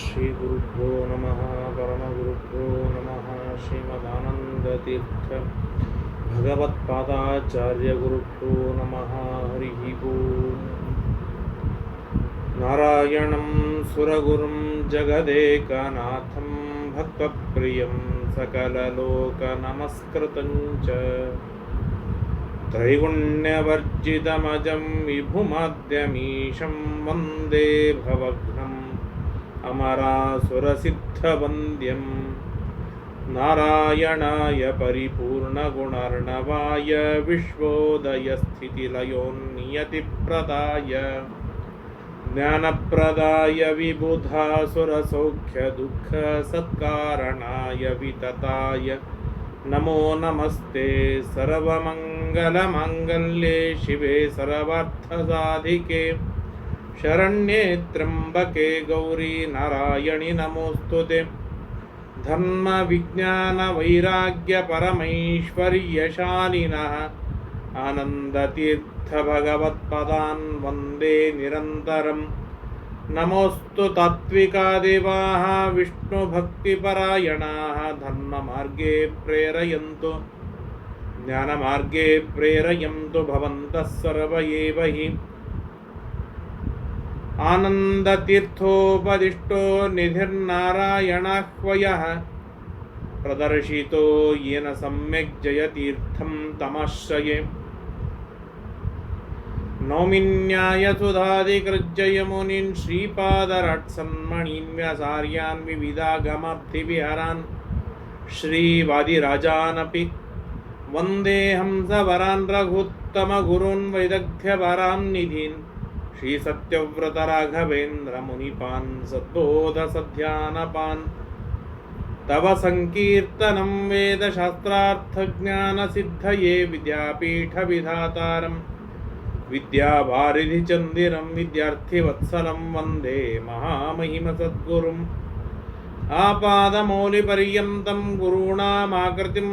श्रीगुरुभ्यो नमः परमगुरुभ्यो नमः श्रीमदानन्दतीर्थ भगवत्पादाचार्यगुरुभ्यो नमः हरिः ओम् नारायणं सुरगुरुं जगदेकनाथं भक्तप्रियं सकललोकनमस्कृतं च त्रैगुण्यवर्जितमजं विभुमाद्यमीशं वन्दे भवघ्नम् अमरासुरसिद्धवन्द्यं नारायणाय परिपूर्णगुणर्णवाय विश्वोदयस्थितिलयोन्नियतिप्रदाय। ज्ञानप्रदाय विबुधासुरसौख्यदुःखसत्कारणाय वितताय। नमो नमस्ते सर्वमङ्गलमाङ्गल्ये शिवे सर्वार्थसाधिके। शरण्ये त्र्यम्बके गौरी नारायणि नमोऽस्तु ते धर्मविज्ञानवैराग्यपरमैश्वर्यशालिनः आनन्दतीर्थभगवत्पदान् वन्दे निरन्तरं नमोऽस्तु तात्विका देवाः विष्णुभक्तिपरायणाः धर्ममार्गे प्रेरयन्तु ज्ञानमार्गे प्रेरयन्तु भवन्तः सर्व एव हि आनन्दतीर्थोपदिष्टो निधिर्नारायणाह्वयः। प्रदर्शितो येन सम्यक् जयतीर्थं तमाश्रये। नौमिन्यायसुधादिकृज्जयमुनीन् श्रीपादराट्सन्मणीन् व्यासार्यान् विविधागमाब्धिविहरान् श्रीवादिराजानपि वंदे हंसवरान् रघुत्तमगुरून् वैदग्ध्यवरान् निधीन्। श्रीसत्यव्रतराघवेन्द्रमुनिपान् सद्बोधसध्यानपान्। तव सङ्कीर्तनं वेदशास्त्रार्थज्ञानसिद्धये विद्यापीठविधातारं। विद्यावारिधिचन्दिरं विद्यार्थिवत्सलं वंदे महामहिमसद्गुरुम्। आपादमौलिपर्यन्तं गुरूणामाकृतिं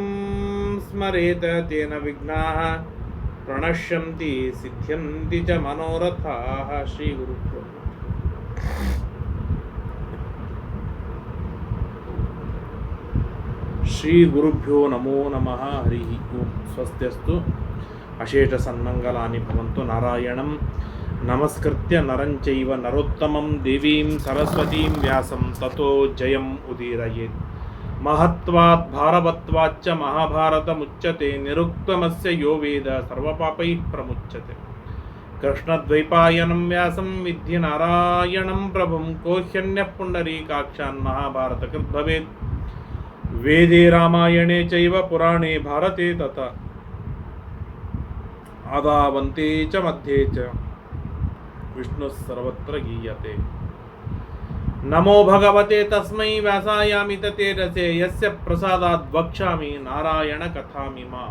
स्मरेत तेन विघ्नाः। ప్రణశ్యంతి సిద్ధ్యంతి చ మనోరథా శ్రీ గురు శ్రీ గురుభ్యో నమో నమ హరి ఓం స్వస్తిస్తు అశేష సన్మంగళాని భవంతు నారాయణం నమస్కృత్య నరం చైవ నరోత్తమం దేవీం సరస్వతీం వ్యాసం తతో జయం ఉదీరయేత్ ಮಹತ್ವಾತ್ ಭಾರವತ್ವಾಚ್ಚ ಮಹಾಭಾರತ ಮುಚ್ಚತೆ, ನಿರುಕ್ತಮಸ್ಯ ಯೋ ವೇದ ಸರ್ವಪಾಪೈ ಪ್ರಮುಚ್ಚತೆ. ಕೃಷ್ಣದ್ವೈಪಾಯನಂ ವ್ಯಾಸಂ ವಿದ್ಯೆ ನಾರಾಯಣಂ ಪ್ರಭುಂ ಕೋಹ್ಯನ್ಯ ಪುಂಡರೀಕಾಕ್ಷಾನ್ ಮಹಾಭಾರತ ಕೃದ್ಭವೇತ್ ವೇದೇ ರಾಮಾಯಣೇ ಚೈವ ಪುರಾಣೇ ಭಾರತೆ ತತ. ಆದಾವಂತೆ ಚ ಮಧ್ಯೆ ಚ. ವಿಷ್ಣು ಸರ್ವತ್ರ ಗೀಯತೆ. ನಮೋ ಭಗವತೆ ತಸ್ಮೈ ವ್ಯಾಸಾಯಾಮಿ ತತೆ ಯಸ್ಯ ಪ್ರಸಾದಾತ್ ವಕ್ಷಾಮಿ ನಾರಾಯಣ ಕಥಾಮಿ ಮಾ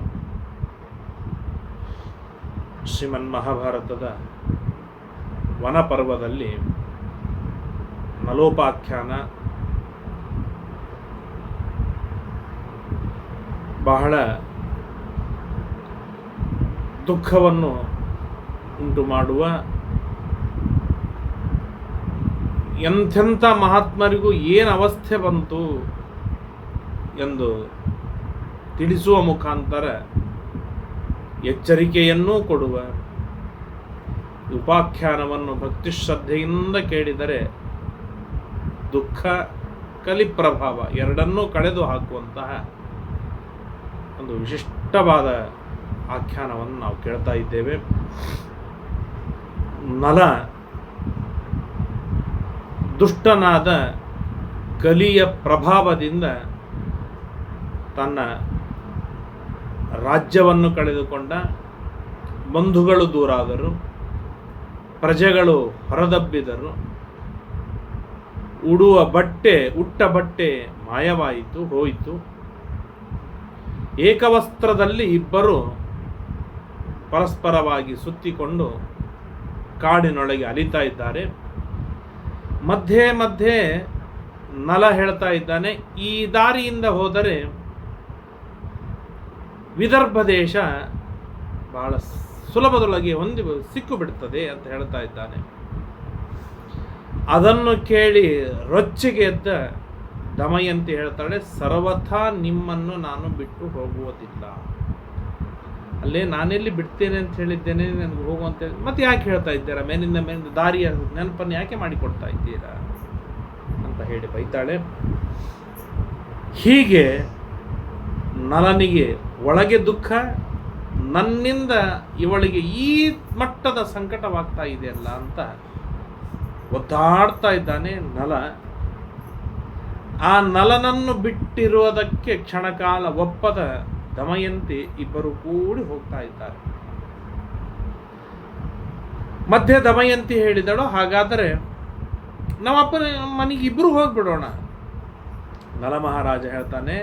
ಶ್ರೀಮನ್ ಮಹಾಭಾರತದ ವನಪರ್ವದಲ್ಲಿ ನಲೋಪಾಖ್ಯಾನ ಬಹಳ ದುಃಖವನ್ನು ಉಂಟು ಮಾಡುವ ಎಂಥೆಂಥ ಮಹಾತ್ಮರಿಗೂ ಏನು ಅವಸ್ಥೆ ಬಂತು ಎಂದು ತಿಳಿಸುವ ಮುಖಾಂತರ ಎಚ್ಚರಿಕೆಯನ್ನೂ ಕೊಡುವ ಉಪಾಖ್ಯಾನವನ್ನು ಭಕ್ತಿ ಶ್ರದ್ಧೆಯಿಂದ ಕೇಳಿದರೆ ದುಃಖ ಕಲಿ ಪ್ರಭಾವ ಎರಡನ್ನೂ ಕಳೆದು ಹಾಕುವಂತಹ ಒಂದು ವಿಶಿಷ್ಟವಾದ ಆಖ್ಯಾನವನ್ನು ನಾವು ಕೇಳ್ತಾ ಇದ್ದೇವೆ. ನಲ ದುಷ್ಟನಾದ ಕಲಿಯ ಪ್ರಭಾವದಿಂದ ತನ್ನ ರಾಜ್ಯವನ್ನು ಕಳೆದುಕೊಂಡ ಬಂಧುಗಳು ದೂರಾದರು, ಪ್ರಜೆಗಳು ಹೊರದಬ್ಬಿದರು, ಉಡುವ ಬಟ್ಟೆ, ಉಟ್ಟ ಬಟ್ಟೆ ಮಾಯವಾಯಿತು, ಹೋಯಿತು. ಏಕವಸ್ತ್ರದಲ್ಲಿ ಇಬ್ಬರು ಪರಸ್ಪರವಾಗಿ ಸುತ್ತಿಕೊಂಡು ಕಾಡಿನೊಳಗೆ ಅಲಿತಾ ಇದ್ದಾರೆ. ಮಧ್ಯೆ ಮಧ್ಯೆ ನಲ ಹೇಳ್ತಾ ಇದ್ದಾನೆ. ಈ ದಾರಿಯಿಂದ ಹೋದರೆ ವಿದರ್ಭ ದೇಶ ಬಹಳ ಸುಲಭದೊಳಗೆ ಹೊಂದಿ ಸಿಕ್ಕು ಬಿಡ್ತದೆ ಅಂತ ಹೇಳ್ತಾ ಇದ್ದಾನೆ. ಅದನ್ನು ಕೇಳಿ ರೊಚ್ಚಿಗೆ ಎದ್ದ ದಮಯಂತಿ ಹೇಳ್ತಾಳೆ, ಸರ್ವಥಾ ನಿಮ್ಮನ್ನು ನಾನು ಬಿಟ್ಟು ಹೋಗುವುದಿಲ್ಲ. ಅಲ್ಲೇ ನಾನೆಲ್ಲಿ ಬಿಡ್ತೇನೆ ಅಂತ ಹೇಳಿದ್ದೇನೆ, ನನಗೆ ಹೋಗುವಂತ ಮತ್ತೆ ಯಾಕೆ ಹೇಳ್ತಾ ಇದ್ದೀರಾ? ಮೇಲಿಂದ ಮೇಲಿಂದ ದಾರಿಯ ನೆನಪನ್ನು ಯಾಕೆ ಮಾಡಿಕೊಡ್ತಾ ಇದ್ದೀರಾ? ಅಂತ ಹೇಳಿ ಬೈತಾಳೆ. ಹೀಗೆ ನಲನಿಗೆ ಒಳಗೆ ದುಃಖ, ನನ್ನಿಂದ ಇವಳಿಗೆ ಈ ಮಟ್ಟದ ಸಂಕಟವಾಗ್ತಾ ಇದೆಯಲ್ಲ ಅಂತ ಒದ್ದಾಡ್ತಾ ಇದ್ದಾನೆ ನಲ. ಆ ನಲನನ್ನು ಬಿಟ್ಟಿರುವುದಕ್ಕೆ ಕ್ಷಣಕಾಲ ಒಪ್ಪದ ದಮಯಂತಿ ಇಬ್ಬರು ಕೂಡಿ ಹೋಗ್ತಾ ಇದ್ದಾರೆ. ಮಧ್ಯೆ ದಮಯಂತಿ ಹೇಳಿದಳು, ಹಾಗಾದರೆ ನಮ್ಮಪ್ಪನ ಮನೆಗೆ ಇಬ್ಬರು ಹೋಗ್ಬಿಡೋಣ. ನಲ ಮಹಾರಾಜ ಹೇಳ್ತಾನೆ,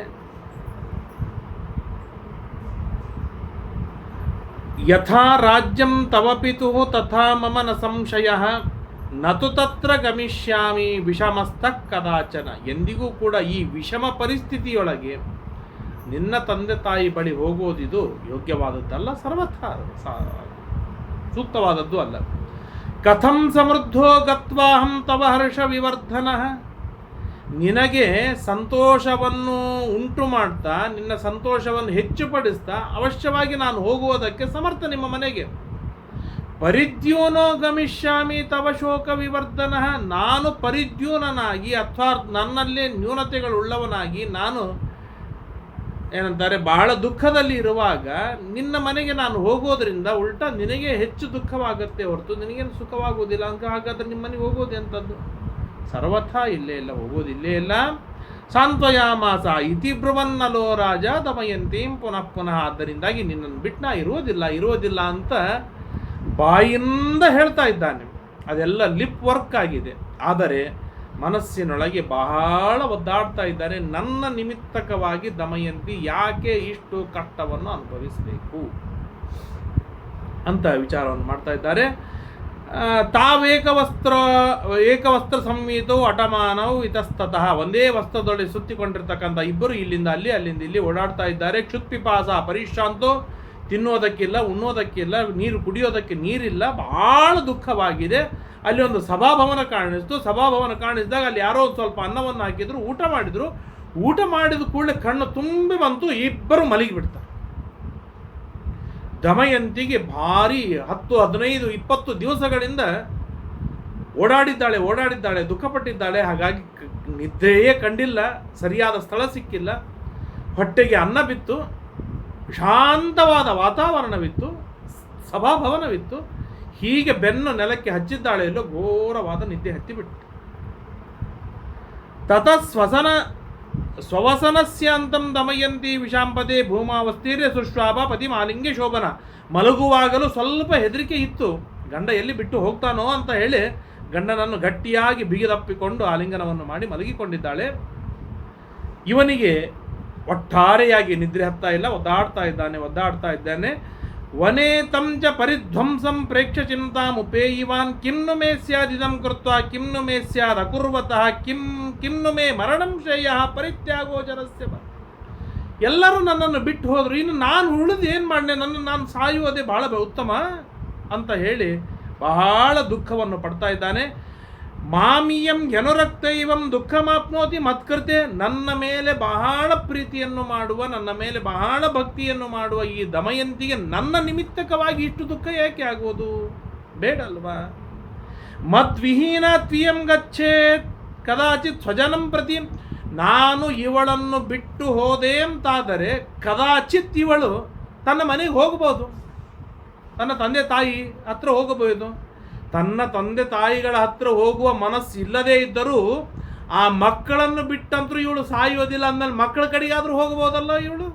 ಯಥಾ ರಾಜ್ಯಂ ತವ ಪಿತು ತಥಾ ಮಮ ನ ಸಂಶಯ, ನತು ತತ್ರ ಗಮಿಷ್ಯಾಮಿ ವಿಷಮಸ್ತ ಕದಾಚನ. ಎಂದಿಗೂ ಕೂಡ ಈ ವಿಷಮ ಪರಿಸ್ಥಿತಿಯೊಳಗೆ ನಿನ್ನ ತಂದೆ ತಾಯಿ ಬಳಿ ಹೋಗುವುದಿದು ಯೋಗ್ಯವಾದದ್ದಲ್ಲ, ಸರ್ವಥ ಸೂಕ್ತವಾದದ್ದು ಅಲ್ಲ. ಕಥಂ ಸಮೃದ್ಧೋ ಗತ್ವಾಹಂ ತವ ಹರ್ಷ ವಿವರ್ಧನ. ನಿನಗೆ ಸಂತೋಷವನ್ನು ಉಂಟು ಮಾಡ್ತಾ, ನಿನ್ನ ಸಂತೋಷವನ್ನು ಹೆಚ್ಚುಪಡಿಸ್ತಾ, ಅವಶ್ಯವಾಗಿ ನಾನು ಹೋಗುವುದಕ್ಕೆ ಸಮರ್ಥ ನಿಮ್ಮ ಮನೆಗೆ. ಪರಿದ್ಯೂನೋ ಗಮಿಷ್ಯಾಮಿ ತವ ಶೋಕ ವಿವರ್ಧನ. ನಾನು ಪರಿದ್ಯೂನನಾಗಿ ಅಥವಾ ನನ್ನಲ್ಲೇ ನ್ಯೂನತೆಗಳುಳ್ಳವನಾಗಿ ನಾನು ಏನಂತಾರೆ, ಬಹಳ ದುಃಖದಲ್ಲಿ ಇರುವಾಗ ನಿನ್ನ ಮನೆಗೆ ನಾನು ಹೋಗೋದ್ರಿಂದ ಉಲ್ಟಾ ನಿನಗೆ ಹೆಚ್ಚು ದುಃಖವಾಗುತ್ತೆ ಹೊರತು ನಿನಗೇನು ಸುಖವಾಗುವುದಿಲ್ಲ ಅಂತ ಹಾಗಾದ್ರೆ ನಿಮ್ಮ ಮನೆಗೆ ಹೋಗೋದು ಎಂಥದ್ದು ಸರ್ವಥಾ ಇಲ್ಲೇ ಇಲ್ಲ, ಹೋಗೋದು ಇಲ್ಲೇ ಇಲ್ಲ. ಸಾಂತ್ವಯಾಮಾಸ ಇತಿ ಬ್ರುವನ್ನಲೋ ರಾಜ ದಮಯಂತೀಂ ಪುನಃ ಪುನಃ ಆದ್ದರಿಂದಾಗಿ ನಿನ್ನನ್ನು ಬಿಟ್ಟು ನಾ ಇರೋದಿಲ್ಲ ಇರುವುದಿಲ್ಲ ಅಂತ ಬಾಯಿಂದ ಹೇಳ್ತಾ ಇದ್ದಾನೆ. ಅದೆಲ್ಲ ಲಿಪ್ ವರ್ಕ್ ಆಗಿದೆ. ಆದರೆ ಮನಸ್ಸಿನೊಳಗೆ ಬಹಳ ಒದ್ದಾಡ್ತಾ ಇದ್ದಾರೆ. ನನ್ನ ನಿಮಿತ್ತಕವಾಗಿ ದಮಯಂತಿ ಯಾಕೆ ಇಷ್ಟು ಕಷ್ಟವನ್ನು ಅನುಭವಿಸಬೇಕು? ಅಂತ ವಿಚಾರವನ್ನು ಮಾಡ್ತಾ ಇದ್ದಾರೆ. ತಾವೇಕವಸ್ತ್ರ, ಏಕವಸ್ತ್ರ ಸಂಹಿತವು ಅಟಮಾನವು ಇತಸ್ತತಃ ಒಂದೇ ವಸ್ತ್ರದೊಳಗೆ ಸುತ್ತಿಕೊಂಡಿರ್ತಕ್ಕಂಥ ಇಬ್ಬರು ಇಲ್ಲಿಂದ ಅಲ್ಲಿ, ಅಲ್ಲಿಂದ ಇಲ್ಲಿ ಓಡಾಡ್ತಾ ಇದ್ದಾರೆ. ಕ್ಷುತ್ಪಿಪಾಸ ಪರಿಶ್ರಾಂತೋ ತಿನ್ನೋದಕ್ಕಿಲ್ಲ, ಉಣ್ಣೋದಕ್ಕಿಲ್ಲ, ನೀರು ಕುಡಿಯೋದಕ್ಕೆ ನೀರಿಲ್ಲ. ಬಹಳ ದುಃಖವಾಗಿದೆ. ಅಲ್ಲಿ ಒಂದು ಸಭಾಭವನ ಕಾಣಿಸ್ತು. ಸಭಾಭವನ ಕಾಣಿಸಿದಾಗ ಅಲ್ಲಿ ಯಾರೋ ಒಂದು ಸ್ವಲ್ಪ ಅನ್ನವನ್ನು ಹಾಕಿದ್ರು, ಊಟ ಮಾಡಿದ್ರು. ಊಟ ಮಾಡಿದ ಕೂಡಲೇ ಕಣ್ಣು ತುಂಬಿ ಬಂತು, ಇಬ್ಬರು ಮಲಗಿಬಿಡ್ತಾರೆ. ದಮಯಂತಿಗೆ ಭಾರಿ ಹತ್ತು, ಹದಿನೈದು, ಇಪ್ಪತ್ತು ದಿವಸಗಳಿಂದ ಓಡಾಡಿದ್ದಾಳೆ ಓಡಾಡಿದ್ದಾಳೆ, ದುಃಖಪಟ್ಟಿದ್ದಾಳೆ. ಹಾಗಾಗಿ ನಿದ್ರೆಯೇ ಕಂಡಿಲ್ಲ, ಸರಿಯಾದ ಸ್ಥಳ ಸಿಕ್ಕಿಲ್ಲ. ಹೊಟ್ಟೆಗೆ ಅನ್ನ ಬಿತ್ತು. ಶಾಂತವಾದ ವಾತಾವರಣವಿತ್ತು. ಸಭಾಭವನವಿತ್ತು. ಹೀಗೆ ಬೆನ್ನು ನೆಲಕ್ಕೆ ಹಚ್ಚಿದ್ದಾಳೆ ಎಲ್ಲೋ ಘೋರವಾದ ನಿದ್ದೆ ಹತ್ತಿಬಿಟ್ಟು ತತ ಸ್ವಸನ ಸ್ವವಸನಸ್ಯಾಂತಂ ದಮಯಂತಿ ವಿಷಾಂಪದೆ ಭೂಮಾವಸ್ಥೀರ್ಯ ಸುಶ್ವಾಭ ಪತಿ ಮಾಲಿಂಗ್ಯ ಶೋಭನ. ಮಲಗುವಾಗಲೂ ಸ್ವಲ್ಪ ಹೆದರಿಕೆ ಇತ್ತು. ಗಂಡ ಎಲ್ಲಿ ಬಿಟ್ಟು ಹೋಗ್ತಾನೋ ಅಂತ ಹೇಳಿ ಗಂಡನನ್ನು ಗಟ್ಟಿಯಾಗಿ ಬಿಗಿದಪ್ಪಿಕೊಂಡು ಆಲಿಂಗನವನ್ನು ಮಾಡಿ ಮಲಗಿಕೊಂಡಿದ್ದಾಳೆ. ಇವನಿಗೆ ಒಟ್ಟಾರೆಯಾಗಿ ನಿದ್ರೆ ಹತ್ತಾ ಇಲ್ಲ, ಒದ್ದಾಡ್ತಾ ಇದ್ದಾನೆ ಒದ್ದಾಡ್ತಾ ಇದ್ದಾನೆ. ವನೇ ತಂಚ ಪರಿಧ್ವಂಸಂ ಪ್ರೇಕ್ಷ ಚಿಂತಾಮುಪೇಯಿವಾನ್ ಕಿಮ್ನು ಮೇ ಸ್ಯಾದಿದಂ ಕೃತ್ವ ಕಿಮ್ನು ಮೇ ಸ್ಯಾದ್ ಅಕುರ್ವತಃ, ಕಿಂ ಕಿಮ್ನು ಮೇ ಮರಣಂ ಶ್ರೇಯ ಪರಿತ್ಯಾಗೋ ಜನಸ್ಯ ಎಲ್ಲರೂ ನನ್ನನ್ನು ಬಿಟ್ಟು ಹೋದರು. ಇನ್ನು ನಾನು ಉಳಿದು ಏನು ಮಾಡಿದೆ ನನ್ನ ನಾನು ಸಾಯುವುದೇ ಬಹಳ ಉತ್ತಮ ಅಂತ ಹೇಳಿ ಬಹಳ ದುಃಖವನ್ನು ಪಡ್ತಾ ಇದ್ದಾನೆ. ಮಾಮಿಯಂ ಯನುರಕ್ತೈವಂ ದುಃಖಮಾಪ್ನೋತಿ ಮತ್ಕೃತೆ, ನನ್ನ ಮೇಲೆ ಬಹಳ ಪ್ರೀತಿಯನ್ನು ಮಾಡುವ, ನನ್ನ ಮೇಲೆ ಬಹಳ ಭಕ್ತಿಯನ್ನು ಮಾಡುವ ಈ ದಮಯಂತಿಗೆ ನನ್ನ ನಿಮಿತ್ತಕವಾಗಿ ಇಷ್ಟು ದುಃಖ ಯಾಕೆ ಆಗುವುದು ಬೇಡಲ್ವಾ ಮದ್ವಿಹೀನ ತ್ವಿಯಂ ಗಚ್ಚೇತ್ ಕದಾಚಿತ್ ಸ್ವಜನಂ ಪ್ರತಿ, ನಾನು ಇವಳನ್ನು ಬಿಟ್ಟು ಹೋದೆ ಅಂತಾದರೆ ಕದಾಚಿತ್ ಇವಳು ತನ್ನ ಮನೆಗೆ ಹೋಗಬಹುದು. ತನ್ನ ತಂದೆ ತಾಯಿ ಹತ್ರ ಹೋಗಬಹುದು. ತನ್ನ ತಂದೆ ತಾಯಿಗಳ ಹತ್ರ ಹೋಗುವ ಮನಸ್ಸು ಇಲ್ಲದೇ ಇದ್ದರೂ ಆ ಮಕ್ಕಳನ್ನು ಬಿಟ್ಟಂತರೂ ಇವಳು ಸಾಯೋದಿಲ್ಲ ಅಂದಮೇಲೆ ಮಕ್ಕಳ ಕಡೆಗಾದರೂ ಹೋಗಬಹುದಲ್ಲ ಇವಳು?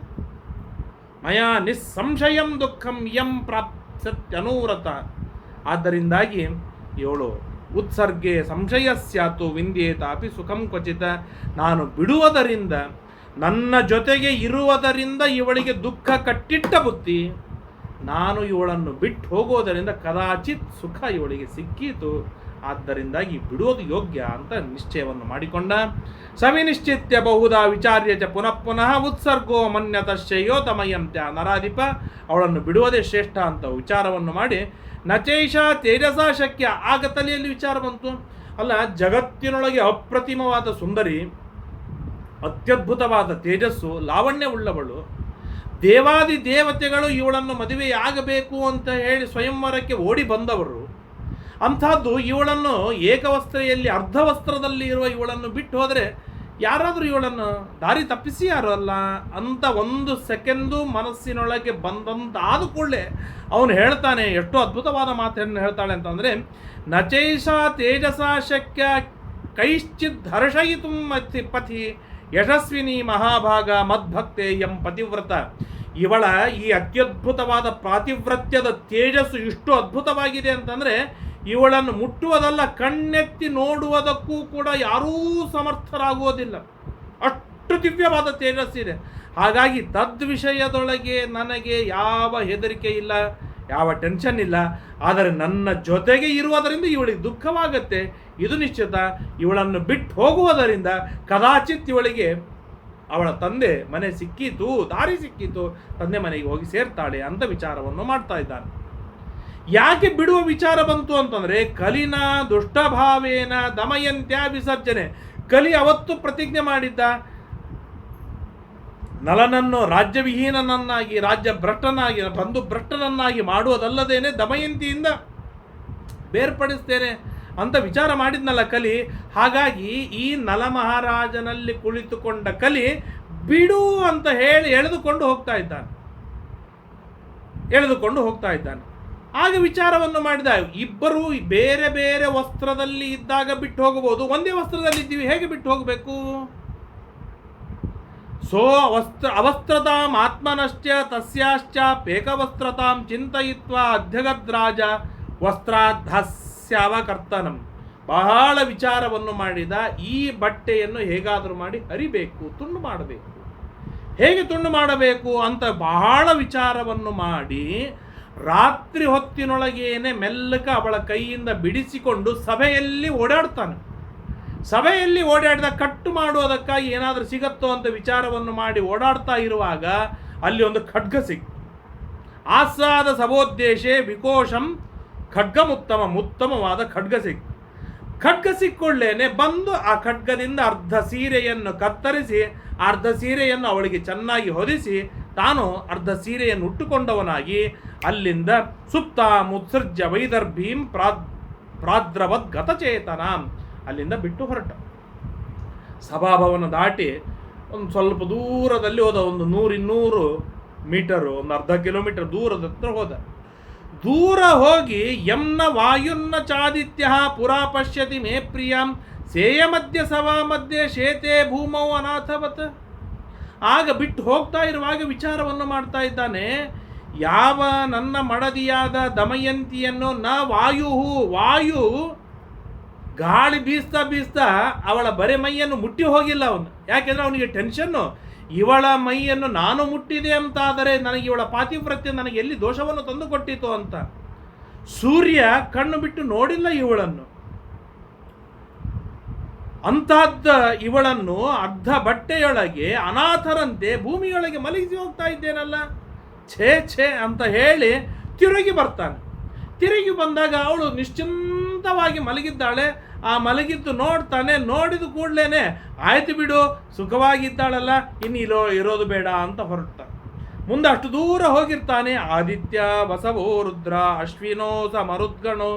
ಮಯಾ ನಿಸ್ಸಂಶಯಂ ದುಃಖಂ ಯಂ ಪ್ರಾಪ್ಸತ್ಯನೂರತ ಆದ್ದರಿಂದಾಗಿ ಇವಳು ಉತ್ಸರ್ಗೆ ಸಂಶಯ ಸ್ಯಾತು ವಿಂದ್ಯೇತಾಪಿ ಸುಖಂ ಕ್ವಚಿತ. ನಾನು ಬಿಡುವುದರಿಂದ, ನನ್ನ ಜೊತೆಗೆ ಇರುವುದರಿಂದ ಇವಳಿಗೆ ದುಃಖ ಕಟ್ಟಿಟ್ಟ ಬುತ್ತಿ ನಾನು ಇವಳನ್ನು ಬಿಟ್ಟು ಹೋಗೋದರಿಂದ ಕದಾಚಿತ್ ಸುಖ ಇವಳಿಗೆ ಸಿಕ್ಕೀತು. ಆದ್ದರಿಂದಾಗಿ ಬಿಡೋದು ಯೋಗ್ಯ ಅಂತ ನಿಶ್ಚಯವನ್ನು ಮಾಡಿಕೊಂಡ. ಸವಿನಿಶ್ಚಿತ್ಯ ಬಹುದಾ ವಿಚಾರ್ಯ ಚ ಪುನಃ ಪುನಃ ಉತ್ಸರ್ಗೋ ಮನ್ಯತ ಶ್ರೇಯೋತಮಯಂತ್ಯ ನರಾಧಿಪ ಅವಳನ್ನು ಬಿಡುವುದೇ ಶ್ರೇಷ್ಠ ಅಂತ ವಿಚಾರವನ್ನು ಮಾಡಿ. ನಚೈಷ ತೇಜಸ ಶಕ್ಯ ಆಗ ತಲೆಯಲ್ಲಿ ವಿಚಾರ ಬಂತು. ಅಲ್ಲ, ಜಗತ್ತಿನೊಳಗೆ ಅಪ್ರತಿಮವಾದ ಸುಂದರಿ, ಅತ್ಯದ್ಭುತವಾದ ತೇಜಸ್ಸು, ಲಾವಣ್ಯವುಳ್ಳವಳು. ದೇವಾದಿ ದೇವತೆಗಳು ಇವಳನ್ನು ಮದುವೆಯಾಗಬೇಕು ಅಂತ ಹೇಳಿ ಸ್ವಯಂವರಕ್ಕೆ ಓಡಿ ಬಂದವರು. ಅಂಥದ್ದು ಇವಳನ್ನು ಏಕವಸ್ತ್ರೆಯಲ್ಲಿ, ಅರ್ಧವಸ್ತ್ರದಲ್ಲಿ ಇರುವ ಇವಳನ್ನು ಬಿಟ್ಟು ಹೋದರೆ ಯಾರಾದರೂ ಇವಳನ್ನು ದಾರಿ ತಪ್ಪಿಸಿ ಯಾರು ಅಲ್ಲ ಅಂತ ಒಂದು ಸೆಕೆಂಡು ಮನಸ್ಸಿನೊಳಗೆ ಬಂದಂತಾದ ಕೂಡಲೇ ಅವನು ಹೇಳ್ತಾನೆ, ಎಷ್ಟು ಅದ್ಭುತವಾದ ಮಾತನ್ನು ಹೇಳ್ತಾಳೆ ಅಂತಂದರೆ, ನಚೈಷ ತೇಜಸ ಶಕ್ಯ ಕೈಶ್ಚಿತ್ ಹರ್ಷಯಿತು ಪಥಿ ಯಶಸ್ವಿನಿ ಮಹಾಭಾಗ ಮದ್ಭಕ್ತೆ ಎಂ ಪತಿವ್ರತ. ಇವಳ ಈ ಅತ್ಯದ್ಭುತವಾದ ಪಾತಿವ್ರತ್ಯದ ತೇಜಸ್ಸು ಇಷ್ಟು ಅದ್ಭುತವಾಗಿದೆ ಅಂತಂದರೆ ಇವಳನ್ನು ಮುಟ್ಟುವುದಲ್ಲ, ಕಣ್ಣೆತ್ತಿ ನೋಡುವುದಕ್ಕೂ ಕೂಡ ಯಾರೂ ಸಮರ್ಥರಾಗುವುದಿಲ್ಲ. ಅಷ್ಟು ದಿವ್ಯವಾದ ತೇಜಸ್ಸಿದೆ. ಹಾಗಾಗಿ ತದ್ವಿಷಯದೊಳಗೆ ನನಗೆ ಯಾವ ಹೆದರಿಕೆ ಇಲ್ಲ, ಯಾವ ಟೆನ್ಷನ್ ಇಲ್ಲ. ಆದರೆ ನನ್ನ ಜೊತೆಗೆ ಇರುವುದರಿಂದ ಇವಳಿಗೆ ದುಃಖವಾಗತ್ತೆ. ಇದು ನಿಶ್ಚಿತ. ಇವಳನ್ನು ಬಿಟ್ಟು ಹೋಗುವುದರಿಂದ ಕದಾಚಿತ್ ಇವಳಿಗೆ ಅವಳ ತಂದೆ ಮನೆ ಸಿಕ್ಕಿತು, ದಾರಿ ಸಿಕ್ಕಿತು. ತಂದೆ ಮನೆಗೆ ಹೋಗಿ ಸೇರ್ತಾಳೆ ಅಂತ ವಿಚಾರವನ್ನು ಮಾಡ್ತಾ ಇದ್ದಾನೆ. ಯಾಕೆ ಬಿಡುವ ವಿಚಾರ ಬಂತು ಅಂತಂದ್ರೆ, ಕಲಿನ ದುಷ್ಟಭಾವೇನ ದಮಯಂತ್ಯ ವಿಸರ್ಜನೆ. ಕಲಿ ಅವತ್ತು ಪ್ರತಿಜ್ಞೆ ಮಾಡಿದ್ದ. ನಲನನ್ನು ರಾಜ್ಯವಿಹೀನನನ್ನಾಗಿ, ರಾಜ್ಯ ಭ್ರಷ್ಟನಾಗಿ, ಬಂಧು ಭ್ರಷ್ಟನನ್ನಾಗಿ ಮಾಡುವುದಲ್ಲದೇನೆ ದಮಯಂತಿಯಿಂದ ಬೇರ್ಪಡಿಸ್ತೇನೆ. ಅಂತ ವಿಚಾರ ಮಾಡಿದ್ನಲ್ಲ ಕಲಿ. ಹಾಗಾಗಿ ಈ ನಲಮಹಾರಾಜನಲ್ಲಿ ಕುಳಿತುಕೊಂಡ ಕಲಿ ಬಿಡು ಅಂತ ಹೇಳಿ ಎಳೆದುಕೊಂಡು ಹೋಗ್ತಾ ಇದ್ದಾನೆ. ಎಳೆದುಕೊಂಡು ಹೋಗ್ತಾ ಇದ್ದಾನೆ. ಆಗ ವಿಚಾರವನ್ನು ಮಾಡಿದ ಇಬ್ಬರು ಬೇರೆ ಬೇರೆ ವಸ್ತ್ರದಲ್ಲಿ ಇದ್ದಾಗ ಬಿಟ್ಟು ಹೋಗಬಹುದು. ಒಂದೇ ವಸ್ತ್ರದಲ್ಲಿ ಇದ್ದೀವಿ, ಹೇಗೆ ಬಿಟ್ಟು ಹೋಗಬೇಕು? ಸೋ ವಸ್ತ್ರ ಅವಸ್ತ್ರತಾಂ ಆತ್ಮನಶ್ಚ ತಸ್ಯಾಶ್ಚ ಪೇಕವಸ್ತ್ರತಾಂ ಚಿಂತಯಿತ್ವ ಅಧ್ಯಗದ್ರಾಜ ವಸ್ತ್ರಾಧಸ್ಯಾವಕರ್ತನಂ ಬಹಳ ವಿಚಾರವನ್ನು ಮಾಡಿದ ಈ ಬಟ್ಟೆಯನ್ನು ಹೇಗಾದರೂ ಮಾಡಿ ಹರಿಬೇಕು, ತುಂಡು ಮಾಡಬೇಕು. ಹೇಗೆ ತುಂಡು ಮಾಡಬೇಕು ಅಂತ ಬಹಳ ವಿಚಾರವನ್ನು ಮಾಡಿ ರಾತ್ರಿ ಹೊತ್ತಿನೊಳಗೇನೆ ಮೆಲ್ಲಕ ಅವಳ ಕೈಯಿಂದ ಬಿಡಿಸಿಕೊಂಡು ಸಭೆಯಲ್ಲಿ ಓಡಾಡ್ತಾನೆ. ಸಭೆಯಲ್ಲಿ ಓಡಾಡಿದ ಕಟ್ಟು ಮಾಡುವುದಕ್ಕಾಗಿ ಏನಾದರೂ ಸಿಗತ್ತೋ ಅಂತ ವಿಚಾರವನ್ನು ಮಾಡಿ ಓಡಾಡ್ತಾ ಇರುವಾಗ ಅಲ್ಲಿ ಒಂದು ಖಡ್ಗ ಸಿಕ್ತು. ಆಸಾದ ಸಭೋದ್ದೇಶೆ ವಿಕೋಶಂ ಖಡ್ಗಮುತ್ತಮ ಉತ್ತಮವಾದ ಖಡ್ಗ ಸಿಕ್ತು ಖಡ್ಗ ಸಿಕ್ಕೊಳ್ಳೇನೆ ಬಂದು ಆ ಖಡ್ಗದಿಂದ ಅರ್ಧ ಸೀರೆಯನ್ನು ಕತ್ತರಿಸಿ, ಅರ್ಧ ಸೀರೆಯನ್ನು ಅವಳಿಗೆ ಚೆನ್ನಾಗಿ ಹೊದಿಸಿ, ತಾನು ಅರ್ಧ ಸೀರೆಯನ್ನು ಉಟ್ಟುಕೊಂಡವನಾಗಿ, ಅಲ್ಲಿಂದ ಸುಪ್ತ ಮುತ್ಸರ್ಜ ವೈದರ್ಭೀಂ ಪ್ರಾದ್, ಪ್ರಾದ್ರವದ್ ಗತಚೇತನ ಅಲ್ಲಿಂದ ಬಿಟ್ಟು ಹೊರಟ. ಸಭಾಭವನ ದಾಟಿ ಒಂದು ಸ್ವಲ್ಪ ದೂರದಲ್ಲಿ ಹೋದ ಒಂದು ನೂರಿನ್ನೂರು ಮೀಟರು, ಒಂದು ಅರ್ಧ ಕಿಲೋಮೀಟರ್ ದೂರದ ಹತ್ರ ಹೋದ. ದೂರ ಹೋಗಿ ಯಮ್ನ ವಾಯುನ್ನ ಚಾದಿತ್ಯ ಪುರಾ ಪಶ್ಯತಿ ಮೇ ಪ್ರಿಯಂ, ಸೇಯ ಮಧ್ಯ ಸವಾ ಮಧ್ಯೆ ಶೇತೆ ಭೂಮೌ ಅನಾಥವತ್. ಆಗ ಬಿಟ್ಟು ಹೋಗ್ತಾ ಇರುವಾಗ ವಿಚಾರವನ್ನು ಮಾಡ್ತಾ ಇದ್ದಾನೆ. ಯಾವ ನನ್ನ ಮಡದಿಯಾದ ದಮಯಂತಿಯನ್ನು ನ ವಾಯು ವಾಯು ಗಾಳಿ ಬೀಸ್ತಾ ಬೀಸ್ತಾ ಅವಳ ಬರೆ ಮೈಯನ್ನು ಮುಟ್ಟಿ ಹೋಗಿಲ್ಲ ಅವನು. ಯಾಕೆಂದ್ರೆ ಅವನಿಗೆ ಟೆನ್ಷನ್ನು ಇವಳ ಮೈಯನ್ನು ನಾನು ಮುಟ್ಟಿದೆ ಅಂತಾದರೆ ನನಗೆ ಇವಳ ಪಾತಿವ್ರತ್ಯ ನನಗೆ ಎಲ್ಲಿ ದೋಷವನ್ನು ತಂದು ಕೊಟ್ಟಿತು ಅಂತ. ಸೂರ್ಯ ಕಣ್ಣು ಬಿಟ್ಟು ನೋಡಿಲ್ಲ ಇವಳನ್ನು. ಅಂತಹದ್ದ ಇವಳನ್ನು ಅರ್ಧ ಬಟ್ಟೆಯೊಳಗೆ ಅನಾಥರಂತೆ ಭೂಮಿಯೊಳಗೆ ಮಲಗಿಸಿ ಹೋಗ್ತಾ ಇದ್ದೇನಲ್ಲ? ಛೇ ಛೇ ಅಂತ ಹೇಳಿ ತಿರುಗಿ ಬರ್ತಾನೆ. ತಿರುಗಿ ಬಂದಾಗ ಅವಳು ನಿಶ್ಚಿಂತವಾಗಿ ಮಲಗಿದ್ದಾಳೆ. ಆ ಮಲಗಿದ್ದು ನೋಡ್ತಾನೆ, ನೋಡಿದ ಕೂಡಲೇ ಆಯ್ತು ಬಿಡು, ಸುಖವಾಗಿದ್ದಾಳಲ್ಲ ಇನ್ನು ಇಲ್ಲೋ ಇರೋದು ಬೇಡ ಅಂತ ಹೊರಟ ಮುಂದೆ ಅಷ್ಟು ದೂರ ಹೋಗಿರ್ತಾನೆ. ಆದಿತ್ಯ ಬಸವೋ ರುದ್ರ ಅಶ್ವಿನೋ ಸ ಮರುದ್ಗಣೋ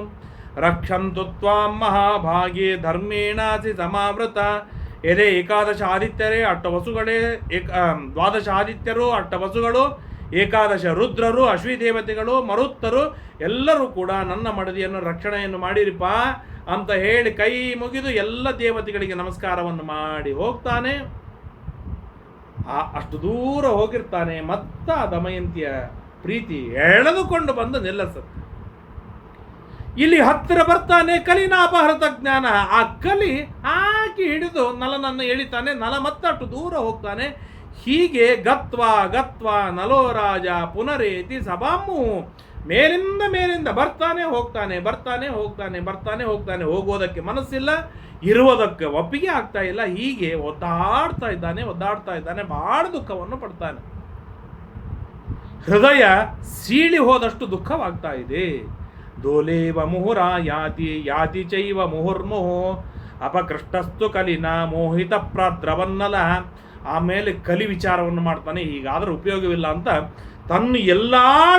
ರಕ್ಷಂತು ತ್ವಾಂ ಮಹಾಭಾಗಿ ಧರ್ಮೇಣಾಸಿ ಸಮಾವೃತ, ಎದೆ ಏಕಾದಶ ಆದಿತ್ಯರೇ, ಅಷ್ಟವಸುಗಳೇ, ಏಕ ದ್ವಾದಶ ಆದಿತ್ಯರು, ಅಷ್ಟವಸುಗಳು ಏಕಾದಶ ರುದ್ರರು ಅಶ್ವಿ ದೇವತೆಗಳು ಮರುತ್ತರು, ಎಲ್ಲರೂ ಕೂಡ ನನ್ನ ಮಡದಿಯನ್ನು ರಕ್ಷಣೆಯನ್ನು ಮಾಡಿರಿಪ್ಪ ಅಂತ ಹೇಳಿ ಕೈ ಮುಗಿದು ಎಲ್ಲ ದೇವತೆಗಳಿಗೆ ನಮಸ್ಕಾರವನ್ನು ಮಾಡಿ ಹೋಗ್ತಾನೆ. ಆ, ಅಷ್ಟು ದೂರ ಹೋಗಿರ್ತಾನೆ. ಮತ್ತ ದಮಯಂತಿಯ ಪ್ರೀತಿ ಎಳೆದುಕೊಂಡು ಬಂದು ನಿಲ್ಲಿಸುತ್ತೆ. ಇಲ್ಲಿ ಹತ್ತಿರ ಬರ್ತಾನೆ ಕಲಿನಾಪಹೃತ ಜ್ಞಾನ. ಆ ಕಲಿ ಹಾಕಿ ಹಿಡಿದು ನಲನನ್ನು ಎಳಿತಾನೆ. ನಲ ಮತ್ತಷ್ಟು ದೂರ ಹೋಗ್ತಾನೆ. ಹೀಗೆ ಗತ್ವ ಗತ್ವ ನಲೋರಾಜ ಪುನರೇತಿ ಸಭಾಮು. ಮೇಲಿಂದ ಮೇಲಿಂದ ಬರ್ತಾನೆ ಹೋಗ್ತಾನೆ ಬರ್ತಾನೆ ಹೋಗ್ತಾನೆ ಬರ್ತಾನೆ ಹೋಗ್ತಾನೆ ಹೋಗೋದಕ್ಕೆ ಮನಸ್ಸಿಲ್ಲ, ಇರುವುದಕ್ಕೆ ಒಪ್ಪಿಗೆ ಆಗ್ತಾ ಇಲ್ಲ, ಹೀಗೆ ಒದ್ದಾಡ್ತಾ ಇದ್ದಾನೆ ಒದ್ದಾಡ್ತಾ ಇದ್ದಾನೆ ಬಹಳ ದುಃಖವನ್ನು ಪಡ್ತಾನೆ. ಹೃದಯ ಸೀಳಿ ಹೋದಷ್ಟು ದುಃಖವಾಗ್ತಾ ಇದೆ. ದೋಲೇವ ಮುಹುರ ಯಾತಿ ಯಾತಿ ಚೈವ ಮುಹುರ್ಮುಹು. ಅಪಕೃಷ್ಟಸ್ತು ಕಲಿನ ಮೋಹಿತ ಪ್ರಾದ್ರವನ್ನಲ. ಆಮೇಲೆ ಕಲಿ ವಿಚಾರವನ್ನು ಮಾಡ್ತಾನೆ, ಹೀಗಾದರೂ ಉಪಯೋಗವಿಲ್ಲ ಅಂತ ತನ್ನ ಎಲ್ಲ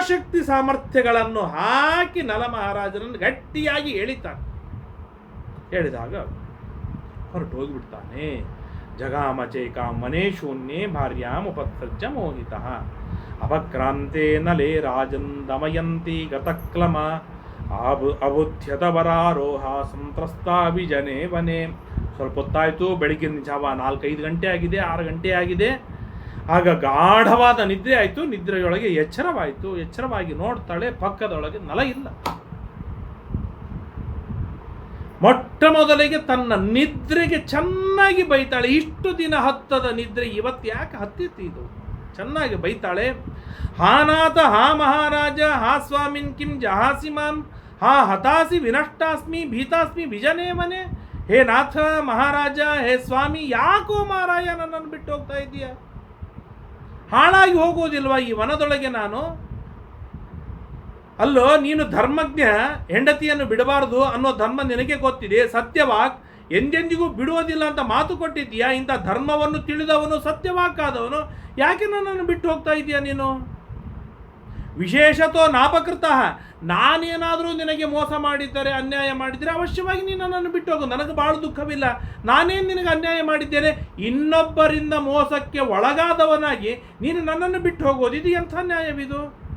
ಶಕ್ತಿ ಸಾಮರ್ಥ್ಯಗಳನ್ನು ಹಾಕಿ ನಲ ಮಹಾರಾಜನನ್ನು ಗಟ್ಟಿಯಾಗಿ ಹೇಳಿತಾನೆ ಹೇಳಿದಾಗ ಹೊರಟು ಹೋಗಿಬಿಡ್ತಾನೆ. ಜಗಾಮಚೇಕ ಮನೆ ಶೂನ್ಯೇ ಭಾರ್ಯಾಂ ಮೋಹಿತ. ಅಪಕ್ರಾಂತೆ ನಲೆ ರಾಜನ್ ದಮಯಂತಿ ಗತಕ್ಲಮ. ಅಬು ಸಂತ್ರಸ್ತ ವಿಜನೆ ವನೆ ಸ್ವಲ್ಪ ಹೊತ್ತಾಯಿತು ಬೆಳಗಿನ ಜಾವ ನಾಲ್ಕೈದು ಗಂಟೆ ಆಗಿದೆ, ಆರು ಗಂಟೆ ಆಗಿದೆ. ಆಗ ಗಾಢವಾದ ನಿದ್ರೆ ಆಯಿತು, ನಿದ್ರೆಯೊಳಗೆ ಎಚ್ಚರವಾಯಿತು, ಎಚ್ಚರವಾಗಿ ನೋಡ್ತಾಳೆ, ಪಕ್ಕದೊಳಗೆ ನಲ ಇಲ್ಲ ಮೊಟ್ಟ ಮೊದಲಿಗೆ ತನ್ನ ನಿದ್ರೆಗೆ ಚೆನ್ನಾಗಿ ಬೈತಾಳೆ. ಇಷ್ಟು ದಿನ ಹತ್ತದ ನಿದ್ರೆ ಇವತ್ತು ಯಾಕೆ ಹತ್ತಿತ್ತು ಇದು? ಚೆನ್ನಾಗಿ ಬೈತಾಳೆ. ಹಾನಾಥ, ಹಾ ಮಹಾರಾಜ, ಹಾ ಸ್ವಾಮಿನ್ ಕಿಂ, ಜಹಾಸಿ ಮಾಂ, ಹಾ ಹತಾಸಿ ವಿನಷ್ಟಾಸ್ಮಿ, ಭೀತಾಸ್ಮಿ ಬಿಜನೇ ಮನೆ ಹೇ ನಾಥ, ಮಹಾರಾಜ, ಹೇ ಸ್ವಾಮಿ, ಯಾಕೋ ಮಹಾರಾಯ ನನ್ನನ್ನು ಬಿಟ್ಟು ಹೋಗ್ತಾ ಇದೀಯ ಹಾಳಾಗಿ ಹೋಗೋದಿಲ್ವ ಈ ವನದೊಳಗೆ ನಾನು? ಅಲ್ಲೋ, ನೀನು ಧರ್ಮಜ್ಞ, ಹೆಂಡತಿಯನ್ನು ಬಿಡಬಾರದು ಅನ್ನೋ ಧರ್ಮ ನಿನಗೆ ಗೊತ್ತಿದೆ. ಸತ್ಯವಾಕ್, ಎಂದೆಂದಿಗೂ ಬಿಡುವುದಿಲ್ಲ ಅಂತ ಮಾತು ಕೊಟ್ಟಿದ್ದೀಯಾ? ಇಂಥ ಧರ್ಮವನ್ನು ತಿಳಿದವನು ಸತ್ಯವಾಕಾದವನು ಯಾಕೆ ನನ್ನನ್ನು ಬಿಟ್ಟು ಹೋಗ್ತಾ ಇದೀಯಾ ನೀನು? ವಿಶೇಷತೋ ನಾಪಕೃತ, ನಾನೇನಾದರೂ ನಿನಗೆ ಮೋಸ ಮಾಡಿದ್ದರೆ, ಅನ್ಯಾಯ ಮಾಡಿದರೆ ಅವಶ್ಯವಾಗಿ ನೀನು ನನ್ನನ್ನು ಬಿಟ್ಟು ಹೋಗು ನನಗೆ ಭಾಳ ದುಃಖವಿಲ್ಲ. ನಾನೇನು ನಿನಗೆ ಅನ್ಯಾಯ ಮಾಡಿದ್ದೇನೆ? ಇನ್ನೊಬ್ಬರಿಂದ ಮೋಸಕ್ಕೆ ಒಳಗಾದವನಾಗಿ ನೀನು ನನ್ನನ್ನು ಬಿಟ್ಟು ಹೋಗೋದು ಇದು ಎಂಥ ನ್ಯಾಯವಿದು?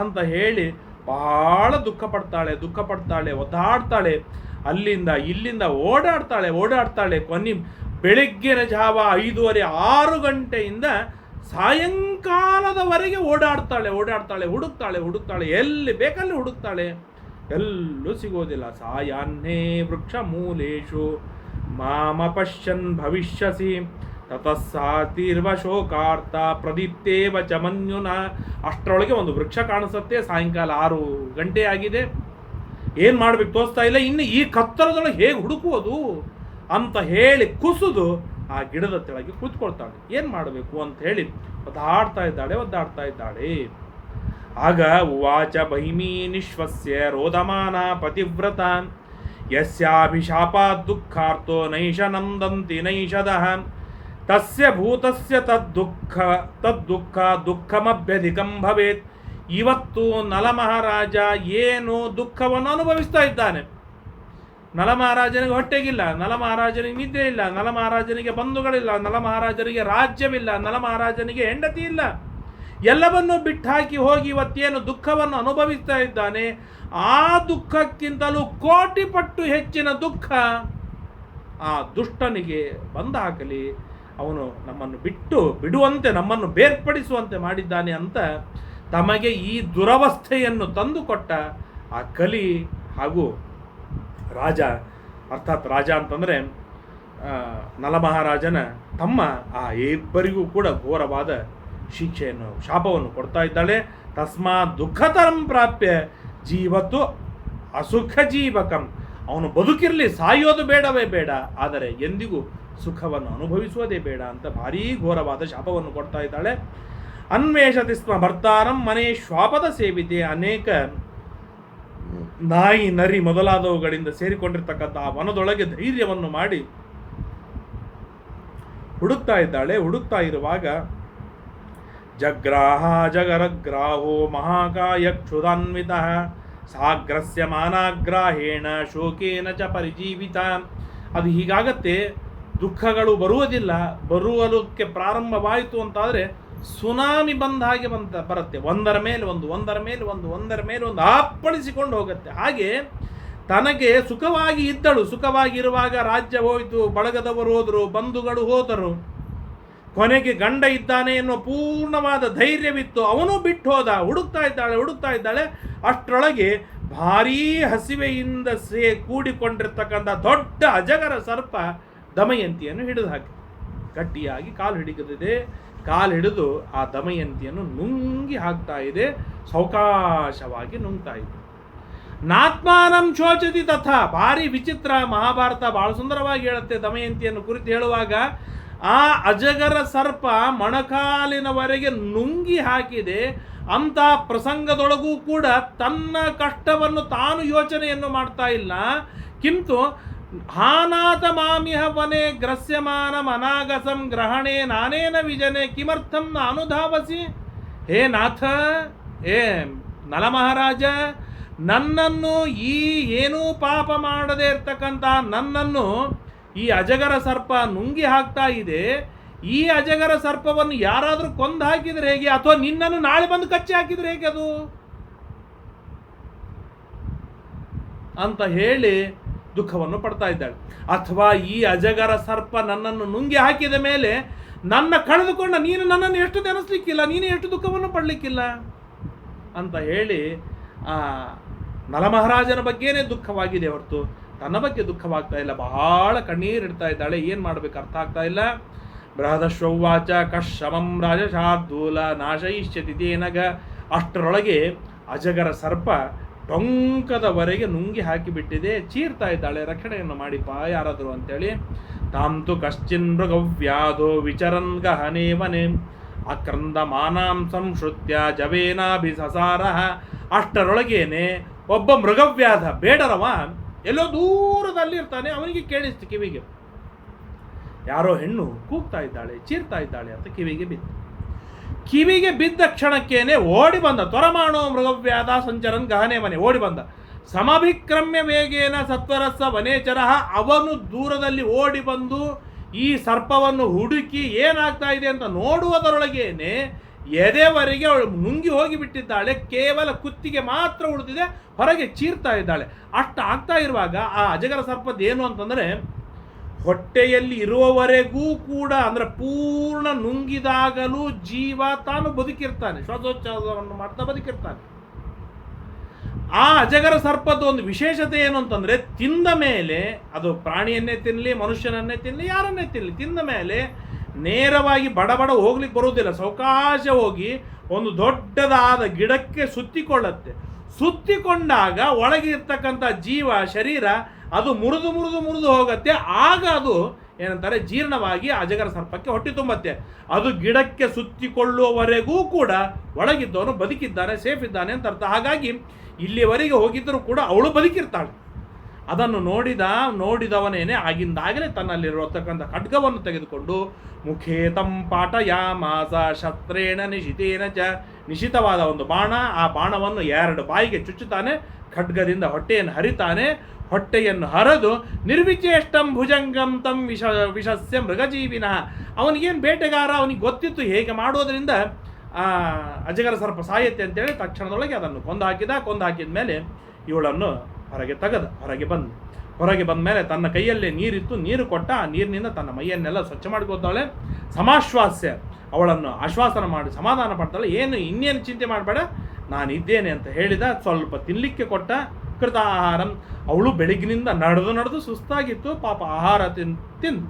ಅಂತ ಹೇಳಿ ಭಾಳ ದುಃಖ ಪಡ್ತಾಳೆ ದುಃಖ ಪಡ್ತಾಳೆ ಒದ್ದಾಡ್ತಾಳೆ. ಅಲ್ಲಿಂದ ಇಲ್ಲಿಂದ ಓಡಾಡ್ತಾಳೆ ಓಡಾಡ್ತಾಳೆ ಕೊನಿ ಬೆಳಗ್ಗಿನ ಜಾವ ಐದೂವರೆ ಆರು ಗಂಟೆಯಿಂದ ಸಾಯಂಕಾಲದವರೆಗೆ ಓಡಾಡ್ತಾಳೆ ಓಡಾಡ್ತಾಳೆ, ಹುಡುಕ್ತಾಳೆ ಹುಡುಕ್ತಾಳೆ, ಎಲ್ಲಿ ಬೇಕಲ್ಲಿ ಹುಡುಕ್ತಾಳೆ. ಎಲ್ಲೂ ಸಿಗೋದಿಲ್ಲ. ಸಾಯಾನ್ನೇ ವೃಕ್ಷ ಮೂಲೇಶು. ಮಾಮ ಪಶ್ಯನ್ ಭವಿಷ್ಯಸಿ. ತತಸ್ಸಾತೀರ್ವ ಶೋಕಾರ್ಥ. ಪ್ರದೀಪ್ತೇವ ಚಮನ್ಯುನ ಮನ್ಯುನ. ಅಷ್ಟರೊಳಗೆ ಒಂದು ವೃಕ್ಷ ಕಾಣಿಸುತ್ತೆ. ಸಾಯಂಕಾಲ ಆರು ಗಂಟೆ ಆಗಿದೆ. ಏನು ಮಾಡ್ಬೇಕು ತೋರಿಸ್ತಾ ಇಲ್ಲ. ಇನ್ನು ಈ ಕತ್ತಲದೊಳಗೆ ಹೇಗೆ ಹುಡುಕುವುದು ಅಂತ ಹೇಳಿ ಕುಸಿದು ಆ ಗಿಡದ ತೆಳಗೆ ಕೂತ್ಕೊಳ್ತಾಳೆ. ಏನು ಮಾಡಬೇಕು ಅಂತ ಹೇಳಿ ಒದ್ದಾಡ್ತಾ ಇದ್ದಾಳೆ ಒದ್ದಾಡ್ತಾ ಇದ್ದಾಳೆ. ಆಗ ಉವಾಚ ಬಹಿಮೀ ನಿಶ್ವಸ್ಯ ರೋದಮಾನ ಪತಿವ್ರತ ಯಸ್ಯಾಭಿಶಾಪಾತ್ ದುಃಖಾರ್ಥೋ ನೈಷ ನಂದಂತಿ ನೈಷದಃ ತಸ್ಯ ಭೂತಸ್ಯ ತದ್ದುಃಖ ತದ್ದುಃಖ ದುಃಖಮಭ್ಯಧಿಕಂ ಭವೇತ್. ಇವತ್ತು ನಲಮಹಾರಾಜ ಏನು ದುಃಖವನ್ನು ಅನುಭವಿಸ್ತಾ ಇದ್ದಾನೆ. ನಲಮಹಾರಾಜನಿಗೆ ಹೊಟ್ಟೆಗಿಲ್ಲ ನಲ ಮಹಾರಾಜನಿಗೆ ನಿದ್ದೆ ಇಲ್ಲ ನಲಮಹಾರಾಜನಿಗೆ ಬಂಧುಗಳಿಲ್ಲ ನಲ ಮಹಾರಾಜನಿಗೆ ರಾಜ್ಯವಿಲ್ಲ, ನಲಮಹಾರಾಜನಿಗೆ ಹೆಂಡತಿ ಇಲ್ಲ. ಎಲ್ಲವನ್ನೂ ಬಿಟ್ಟಾಕಿ ಹೋಗಿ ಇವತ್ತೇನು ದುಃಖವನ್ನು ಅನುಭವಿಸ್ತಾ ಇದ್ದಾನೆ? ಆ ದುಃಖಕ್ಕಿಂತಲೂ ಕೋಟಿ ಪಟ್ಟು ಹೆಚ್ಚಿನ ದುಃಖ ಆ ದುಷ್ಟನಿಗೆ ಬಂದ ಹಾಕಲಿ ಅವನು ನಮ್ಮನ್ನು ಬಿಟ್ಟು ಬಿಡುವಂತೆ, ನಮ್ಮನ್ನು ಬೇರ್ಪಡಿಸುವಂತೆ ಮಾಡಿದ್ದಾನೆ ಅಂತ ತಮಗೆ ಈ ದುರವಸ್ಥೆಯನ್ನು ತಂದುಕೊಟ್ಟ ಆ ಕಲಿ ಹಾಗೂ ರಾಜ, ಅರ್ಥಾತ್ ರಾಜ ಅಂತಂದರೆ ನಲಮಹಾರಾಜನ ತಮ್ಮ ಆ ಇಬ್ಬರಿಗೂ ಕೂಡ ಘೋರವಾದ ಶಿಕ್ಷೆಯನ್ನು, ಶಾಪವನ್ನು ಕೊಡ್ತಾ ಇದ್ದಾಳೆ. ತಸ್ಮಾ ದುಃಖತರಂ ಪ್ರಾಪ್ಯ ಜೀವತ್ತು ಅಸುಖ ಜೀವಕಂ. ಅವನು ಬದುಕಿರಲಿ, ಸಾಯೋದು ಬೇಡವೇ ಬೇಡ, ಆದರೆ ಎಂದಿಗೂ ಸುಖವನ್ನು ಅನುಭವಿಸುವುದೇ ಬೇಡ ಅಂತ ಭಾರೀ ಘೋರವಾದ ಶಾಪವನ್ನು ಕೊಡ್ತಾ ಇದ್ದಾಳೆ. ಅನ್ವೇಷತಿ ಸ್ಮ ಭರ್ತಾರಂ ಮನೆ ಶ್ವಾಪದ ಸೇವಿತೆ, ಅನೇಕ ನಾಯಿ, ನರಿ ಮೊದಲಾದವುಗಳಿಂದ ಸೇರಿಕೊಂಡಿರ್ತಕ್ಕಂಥ ಆ ವನದೊಳಗೆ ಧೈರ್ಯವನ್ನು ಮಾಡಿ ಹುಡುಕ್ತಾ ಇದ್ದಾಳೆ. ಹುಡುಕ್ತಾ ಇರುವಾಗ, ಜಗ್ರಾಹ ಜಗರಗ್ರಾಹೋ ಮಹಾಕಾಯ ಕ್ಷುದಾನ್ವಿತ ಸಾಗ್ರಸ್ಯ ಮಾನಾಗ್ರಾಹೇಣ ಶೋಕೇನ ಚ ಪರಿಜೀವಿತ. ಅದು ಹೀಗಾಗತ್ತೆ, ದುಃಖಗಳು ಬರುವುದಿಲ್ಲ. ಬರುವುದಕ್ಕೆ ಪ್ರಾರಂಭವಾಯಿತು ಅಂತಾದರೆ ಸುನಾಮಿ ಬಂದ ಹಾಗೆ ಬಂತ, ಬರುತ್ತೆ. ಒಂದರ ಮೇಲೆ ಒಂದು, ಒಂದರ ಮೇಲೆ ಒಂದು, ಒಂದರ ಮೇಲೆ ಒಂದು ಅಪ್ಪಳಿಸಿಕೊಂಡು ಹೋಗುತ್ತೆ. ಹಾಗೆ ತನಗೆ ಸುಖವಾಗಿ ಇದ್ದಳು. ಸುಖವಾಗಿ ಇರುವಾಗ ರಾಜ್ಯ ಹೋಯಿತು, ಬಳಗದವರು ಹೋದರು, ಬಂಧುಗಳು ಹೋದರು. ಕೊನೆಗೆ ಗಂಡ ಇದ್ದಾನೆ ಎನ್ನುವ ಪೂರ್ಣವಾದ ಧೈರ್ಯವಿತ್ತು. ಅವನು ಬಿಟ್ಟು ಹೋದ, ಹುಡುಕ್ತಾ ಇದ್ದಾಳೆ ಹುಡುಕ್ತಾ ಇದ್ದಾಳೆ. ಅಷ್ಟರೊಳಗೆ ಭಾರೀ ಹಸಿವೆಯಿಂದ ಸೇ ಕೂಡಿಕೊಂಡಿರ್ತಕ್ಕಂಥ ದೊಡ್ಡ ಅಜಗರ ಸರ್ಪ ದಮಯಂತಿಯನ್ನು ಹಿಡಿದು ಹಾಕಿ ಗಟ್ಟಿಯಾಗಿ ಕಾಲು ಹಿಡಿಗದಿದೆ. ಕಾಲು ಹಿಡಿದು ಆ ದಮಯಂತಿಯನ್ನು ನುಂಗಿ ಹಾಕ್ತಾ ಇದೆ. ಸೌಕಾಶವಾಗಿ ನುಂಗ್ತಾ ಇದೆ. ನಾತ್ಮಾನಂ ಶೋಚತಿ ತಥಾ. ಭಾರಿ ವಿಚಿತ್ರ ಮಹಾಭಾರತ ಬಹಳ ಸುಂದರವಾಗಿ ಹೇಳುತ್ತೆ ದಮಯಂತಿಯನ್ನು ಕುರಿತು ಹೇಳುವಾಗ. ಆ ಅಜಗರ ಸರ್ಪ ಮೊಣಕಾಲಿನವರೆಗೆ ನುಂಗಿ ಹಾಕಿದೆ. ಅಂತ ಪ್ರಸಂಗದೊಳಗೂ ಕೂಡ ತನ್ನ ಕಷ್ಟವನ್ನು ತಾನು ಯೋಚನೆಯನ್ನು ಮಾಡ್ತಾ ಇಲ್ಲ. ಕಿಂತು ಹಾನಾಥ ಮಾಮಿಹ ವನೆ ಗ್ರಸ್ಯಮಾನ ಅನಾಗಸಂ ಗ್ರಹಣೆ ನಾನೇನ ವಿಜನೆ ಕಿಮರ್ಥಂ ನ ಅನುಧಾವಸಿ ಹೇ ನಾಥ ಏ ನಲಮಹಾರಾಜ ನನ್ನನ್ನು ಈ ಏನೂ ಪಾಪ ಮಾಡದೇ ಇರ್ತಕ್ಕಂಥ ನನ್ನನ್ನು ಈ ಅಜಗರ ಸರ್ಪ ನುಂಗಿ ಹಾಕ್ತಾ ಇದೆ. ಈ ಅಜಗರ ಸರ್ಪವನ್ನು ಯಾರಾದರೂ ಕೊಂದು ಹಾಕಿದರೆ ಹೇಗೆ? ಅಥವಾ ನಿನ್ನನ್ನು ನಾಳೆ ಬಂದು ಕಚ್ಚಿ ಹಾಕಿದರೆ ಹೇಗೆ ಅದು? ಅಂತ ಹೇಳಿ ದುಃಖವನ್ನು ಪಡ್ತಾ ಇದ್ದಾಳೆ. ಅಥವಾ ಈ ಅಜಗರ ಸರ್ಪ ನನ್ನನ್ನು ನುಂಗಿ ಹಾಕಿದ ಮೇಲೆ ನನ್ನ ಕಳೆದುಕೊಂಡ ನೀನು ನನ್ನನ್ನು ಎಷ್ಟು ನೆನೆಸ್ಲಿಕ್ಕಿಲ್ಲ ನೀನು ಎಷ್ಟು ದುಃಖವನ್ನು ಪಡಲಿಕ್ಕಿಲ್ಲ ಅಂತ ಹೇಳಿ ಆ ನಲಮಹಾರಾಜನ ಬಗ್ಗೆನೇ ದುಃಖವಾಗಿದೆ ಹೊರತು. ತನ್ನ ಬಗ್ಗೆ ದುಃಖವಾಗ್ತಾ ಇಲ್ಲ. ಬಹಳ ಕಣ್ಣೀರಿಡ್ತಾ ಇದ್ದಾಳೆ. ಏನು ಮಾಡ್ಬೇಕು ಅರ್ಥ ಆಗ್ತಾ ಇಲ್ಲ. ಬೃಹದಶ್ವವಾಚ ಕಶ್ರಮಂ ರಾಜಶಾರ್ದೂಲ ನಾಶಯಿಷ್ಯತಿ ತೇನಗ. ಅಷ್ಟರೊಳಗೆ ಅಜಗರ ಸರ್ಪ ಟೊಂಕದವರೆಗೆ ನುಂಗಿ ಹಾಕಿಬಿಟ್ಟಿದೆ. ಚೀರ್ತಾ ಇದ್ದಾಳೆ. ರಕ್ಷಣೆಯನ್ನು ಮಾಡಿಪ್ಪ. ಯಾರಾದರೂ ಅಂತೇಳಿ ತಾಂತು ಕಶ್ಚಿನ್ ಮೃಗವ್ಯಾಧೋ ವಿಚರನ್ ಗಹನೆ ಮನೆ ಅಕ್ರಂದ ಮಾನಾಂ ಸಂಶ್ರುತ್ಯ ಜವೇನಾಭಿಸಸಾರ ಅಷ್ಟರೊಳಗೇನೆ ಒಬ್ಬ ಮೃಗವ್ಯಾಧ ಬೇಡರವ? ಎಲ್ಲೋ ದೂರದಲ್ಲಿ ಇರ್ತಾನೆ. ಅವನಿಗೆ ಕೇಳಿಸ್ತು ಕಿವಿಗೆ. ಯಾರೋ ಹೆಣ್ಣು ಕೂಗ್ತಾ ಇದ್ದಾಳೆ, ಚೀರ್ತಾ ಇದ್ದಾಳೆ ಅಂತ ಕಿವಿಗೆ ಬಿತ್ತು. ಕಿವಿಗೆ ಬಿದ್ದ ಕ್ಷಣಕ್ಕೇನೆ ಓಡಿ ಬಂದ. ತೊರಮಾಣೋ ಮೃಗವ್ಯಾದ ಸಂಚರನ್ ಗಹನೆ ಮನೆ. ಓಡಿ ಬಂದ. ಸಮಭಿಕ್ರಮ್ಯ ವೇಗೇನ ಸತ್ವರಸ ವನೇಚರ ಅವನು ದೂರದಲ್ಲಿ ಓಡಿ ಬಂದು ಈ ಸರ್ಪವನ್ನು ಹುಡುಕಿ ಏನಾಗ್ತಾ ಇದೆ ಅಂತ ನೋಡುವುದರೊಳಗೇನೆ ಎದೆವರೆಗೆ ಅವಳು ನುಂಗಿ ಹೋಗಿ ಬಿಟ್ಟಿದ್ದಾಳೆ ಕೇವಲ ಕುತ್ತಿಗೆ ಮಾತ್ರ ಉಳಿದಿದೆ. ಹೊರಗೆ ಚೀರ್ತಾ ಇದ್ದಾಳೆ. ಅಷ್ಟು ಆಗ್ತಾ ಇರುವಾಗ ಆ ಅಜಗರ ಸರ್ಪದ ಏನು ಅಂತಂದರೆ ಹೊಟ್ಟೆಯಲ್ಲಿ ಇರುವವರೆಗೂ ಕೂಡ ಅಂದ್ರೆ ಪೂರ್ಣ ನುಂಗಿದಾಗಲೂ ಜೀವ ತಾನು ಬದುಕಿರ್ತಾನೆ. ಶ್ವಾಸೋಚ್ಛಾಸವನ್ನು ಮಾಡ್ತಾ ಬದುಕಿರ್ತಾನೆ. ಆ ಅಜಗರ ಸರ್ಪದ ಒಂದು ವಿಶೇಷತೆ ಏನು ಅಂತಂದ್ರೆ ತಿಂದ ಮೇಲೆ ಅದು ಪ್ರಾಣಿಯನ್ನೇ ತಿನ್ನಲಿ ಮನುಷ್ಯನನ್ನೇ ತಿನ್ನಲಿ ಯಾರನ್ನೇ ತಿನ್ನಲಿ ತಿಂದ ಮೇಲೆ ನೇರವಾಗಿ ಬಡಬಡ ಬಡ ಹೋಗ್ಲಿಕ್ಕೆ ಬರುವುದಿಲ್ಲ. ಸಾವಕಾಶ ಹೋಗಿ ಒಂದು ದೊಡ್ಡದಾದ ಗಿಡಕ್ಕೆ ಸುತ್ತಿಕೊಳ್ಳುತ್ತೆ. ಸುತ್ತಿಕೊಂಡಾಗ ಒಳಗೆ ಇರ್ತಕ್ಕಂಥ ಜೀವ ಶರೀರ ಅದು ಮುರಿದು ಮುರಿದು ಮುರಿದು ಹೋಗುತ್ತೆ. ಆಗ ಅದು ಏನಂತಾರೆ, ಜೀರ್ಣವಾಗಿ ಅಜಗರ ಸರ್ಪಕ್ಕೆ ಹೊಟ್ಟೆ ತುಂಬತ್ತೆ. ಅದು ಗಿಡಕ್ಕೆ ಸುತ್ತಿಕೊಳ್ಳುವವರೆಗೂ ಕೂಡ ಒಳಗಿದ್ದವನು ಬದುಕಿದ್ದಾನೆ, ಸೇಫ್ ಇದ್ದಾನೆ ಅಂತ ಅರ್ಥ. ಹಾಗಾಗಿ ಇಲ್ಲಿವರೆಗೆ ಹೋಗಿದ್ದರೂ ಕೂಡ ಅವಳು ಬದುಕಿರ್ತಾಳೆ. ಅದನ್ನು ನೋಡಿದ, ನೋಡಿದವನೇನೆ ಆಗಿಂದಾಗಲೇ ತನ್ನಲ್ಲಿರತಕ್ಕಂಥ ಖಡ್ಗವನ್ನು ತೆಗೆದುಕೊಂಡು ಮುಖೇ ತಂ ಪಾಠಯಾಮಾಸ ಶತ್ರೇಣ ನಿಶಿತೇನ ಚ ನಿಶಿತವಾದ ಒಂದು ಬಾಣ, ಆ ಬಾಣವನ್ನು ಎರಡು ಬಾಯಿಗೆ ಚುಚ್ಚುತ್ತಾನೆ, ಖಡ್ಗದಿಂದ ಹೊಟ್ಟೆಯನ್ನು ಹರಿತಾನೆ, ಹೊಟ್ಟೆಯನ್ನು ಹರಿದು ನಿರ್ವಿಚೇಷ್ಟಂ ಭುಜಂಗಂ ತಂ ವಿಷ, ವಿಷಸ್ಯ ಮೃಗಜೀವಿನ. ಅವನಿಗೇನು ಬೇಟೆಗಾರ, ಅವನಿಗೆ ಗೊತ್ತಿತ್ತು ಹೇಗೆ ಮಾಡೋದರಿಂದ ಅಜಗರ ಸರ್ಪ ಸಾಯತ್ತೆ ಅಂತೇಳಿ ತಕ್ಷಣದೊಳಗೆ ಅದನ್ನು ಕೊಂದು ಹಾಕಿದ ಕೊಂದು ಹಾಕಿದ ಮೇಲೆ ಇವಳನ್ನು ಹೊರಗೆ ತೆಗೆದ, ಹೊರಗೆ ಬಂದ. ಹೊರಗೆ ಬಂದ ಮೇಲೆ ತನ್ನ ಕೈಯಲ್ಲೇ ನೀರಿತ್ತು, ನೀರು ಕೊಟ್ಟ ಆ ನೀರಿನಿಂದ ತನ್ನ ಮೈಯನ್ನೆಲ್ಲ ಸ್ವಚ್ಛ ಮಾಡ್ಕೋತಾಳೆ ಸಮಾಶ್ವಾಸ್ಯ, ಅವಳನ್ನು ಆಶ್ವಾಸನ ಮಾಡಿ, ಸಮಾಧಾನ ಪಡ್ತಾಳೆ. ಏನು, ಇನ್ನೇನು ಚಿಂತೆ ಮಾಡಬೇಡ ನಾನು ಇದ್ದೇನೆ ಅಂತ ಹೇಳಿದ, ಸ್ವಲ್ಪ ತಿನ್ನಲಿಕ್ಕೆ ಕೊಟ್ಟ ಕೃತ ಆಹಾರಂ ಅವಳು ಬೆಳಗಿನಿಂದ ನಡೆದು ನಡೆದು ಸುಸ್ತಾಗಿತ್ತು, ಪಾಪ ಆಹಾರ ತಿನ್, ತಿಂದು.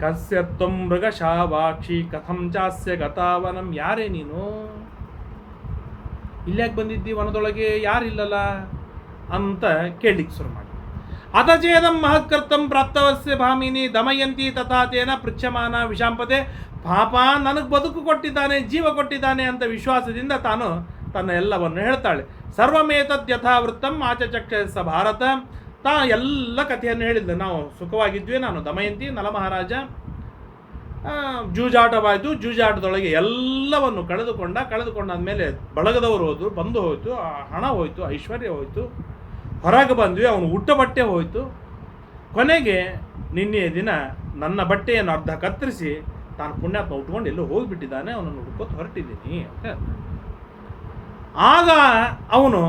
ಕಸ್ಯ ತ್ವಂ ಮೃಗಶಾವಾಕ್ಷಿ ಕಥಂ ಚಾಸ್ಯ ಗತಾವನಂ. ಯಾರೇ ನೀನು? ಇಲ್ಯಾಕೆ ಬಂದಿದ್ದಿ, ವನದೊಳಗೆ ಯಾರಿಲ್ಲಲ್ಲ? ಅಂತ ಕೇಳಲಿಕ್ಕೆ ಶುರು ಮಾಡಿ ಅಥಚೇದಂ ಮಹತ್ಕರ್ತಂ ಪ್ರಾಪ್ತವಸ್ಯ ಭಾಮಿನಿ ದಮಯಂತಿ ತಥಾತೇನ ಪೃಚ್ಛಮಾನ ವಿಷಾಂಪತೆ ಪಾಪ ನನಗೆ ಬದುಕು ಕೊಟ್ಟಿದ್ದಾನೆ, ಜೀವ ಕೊಟ್ಟಿದ್ದಾನೆ ಅಂತ ವಿಶ್ವಾಸದಿಂದ ತಾನು ತನ್ನ ಎಲ್ಲವನ್ನು ಹೇಳ್ತಾಳೆ. ಸರ್ವಮೇತದ್ ಯಥಾವೃತ್ತಂ ಆಚಚಕ್ಷ ಭಾರತ. ತಾ ಎಲ್ಲ ಕಥೆಯನ್ನು ಹೇಳಿದ್ದೆ ನಾವು ಸುಖವಾಗಿದ್ವಿ, ನಾನು ದಮಯಂತಿ ನಲಮಹಾರಾಜ ಜೂಜಾಟವಾಯಿತು. ಜೂಜಾಟದೊಳಗೆ ಎಲ್ಲವನ್ನು ಕಳೆದುಕೊಂಡ, ಕಳೆದುಕೊಂಡಾದ್ಮೇಲೆ ಬಳಗದವರು ಹೋದರು, ಬಂದು ಹೋಯಿತು ಹಣ ಹೋಯಿತು, ಐಶ್ವರ್ಯ ಹೋಯ್ತು. ಹೊರಗೆ ಬಂದ್ವಿ, ಅವನು ಊಟ ಬಟ್ಟೆ ಹೋಯಿತು ಕೊನೆಗೆ ನಿನ್ನೆಯ ದಿನ ನನ್ನ ಬಟ್ಟೆಯನ್ನು ಅರ್ಧ ಕತ್ತರಿಸಿ ತಾನು ಪುಣ್ಯಾತ್ಮ ಉಟ್ಕೊಂಡು ಎಲ್ಲೋ ಹೋಗಿಬಿಟ್ಟಿದ್ದಾನೆ, ಅವನನ್ನು ಹುಡ್ಕೋತ ಹೊರಟಿದ್ದೀನಿ ಅಂತ. ಆಗ ಅವನು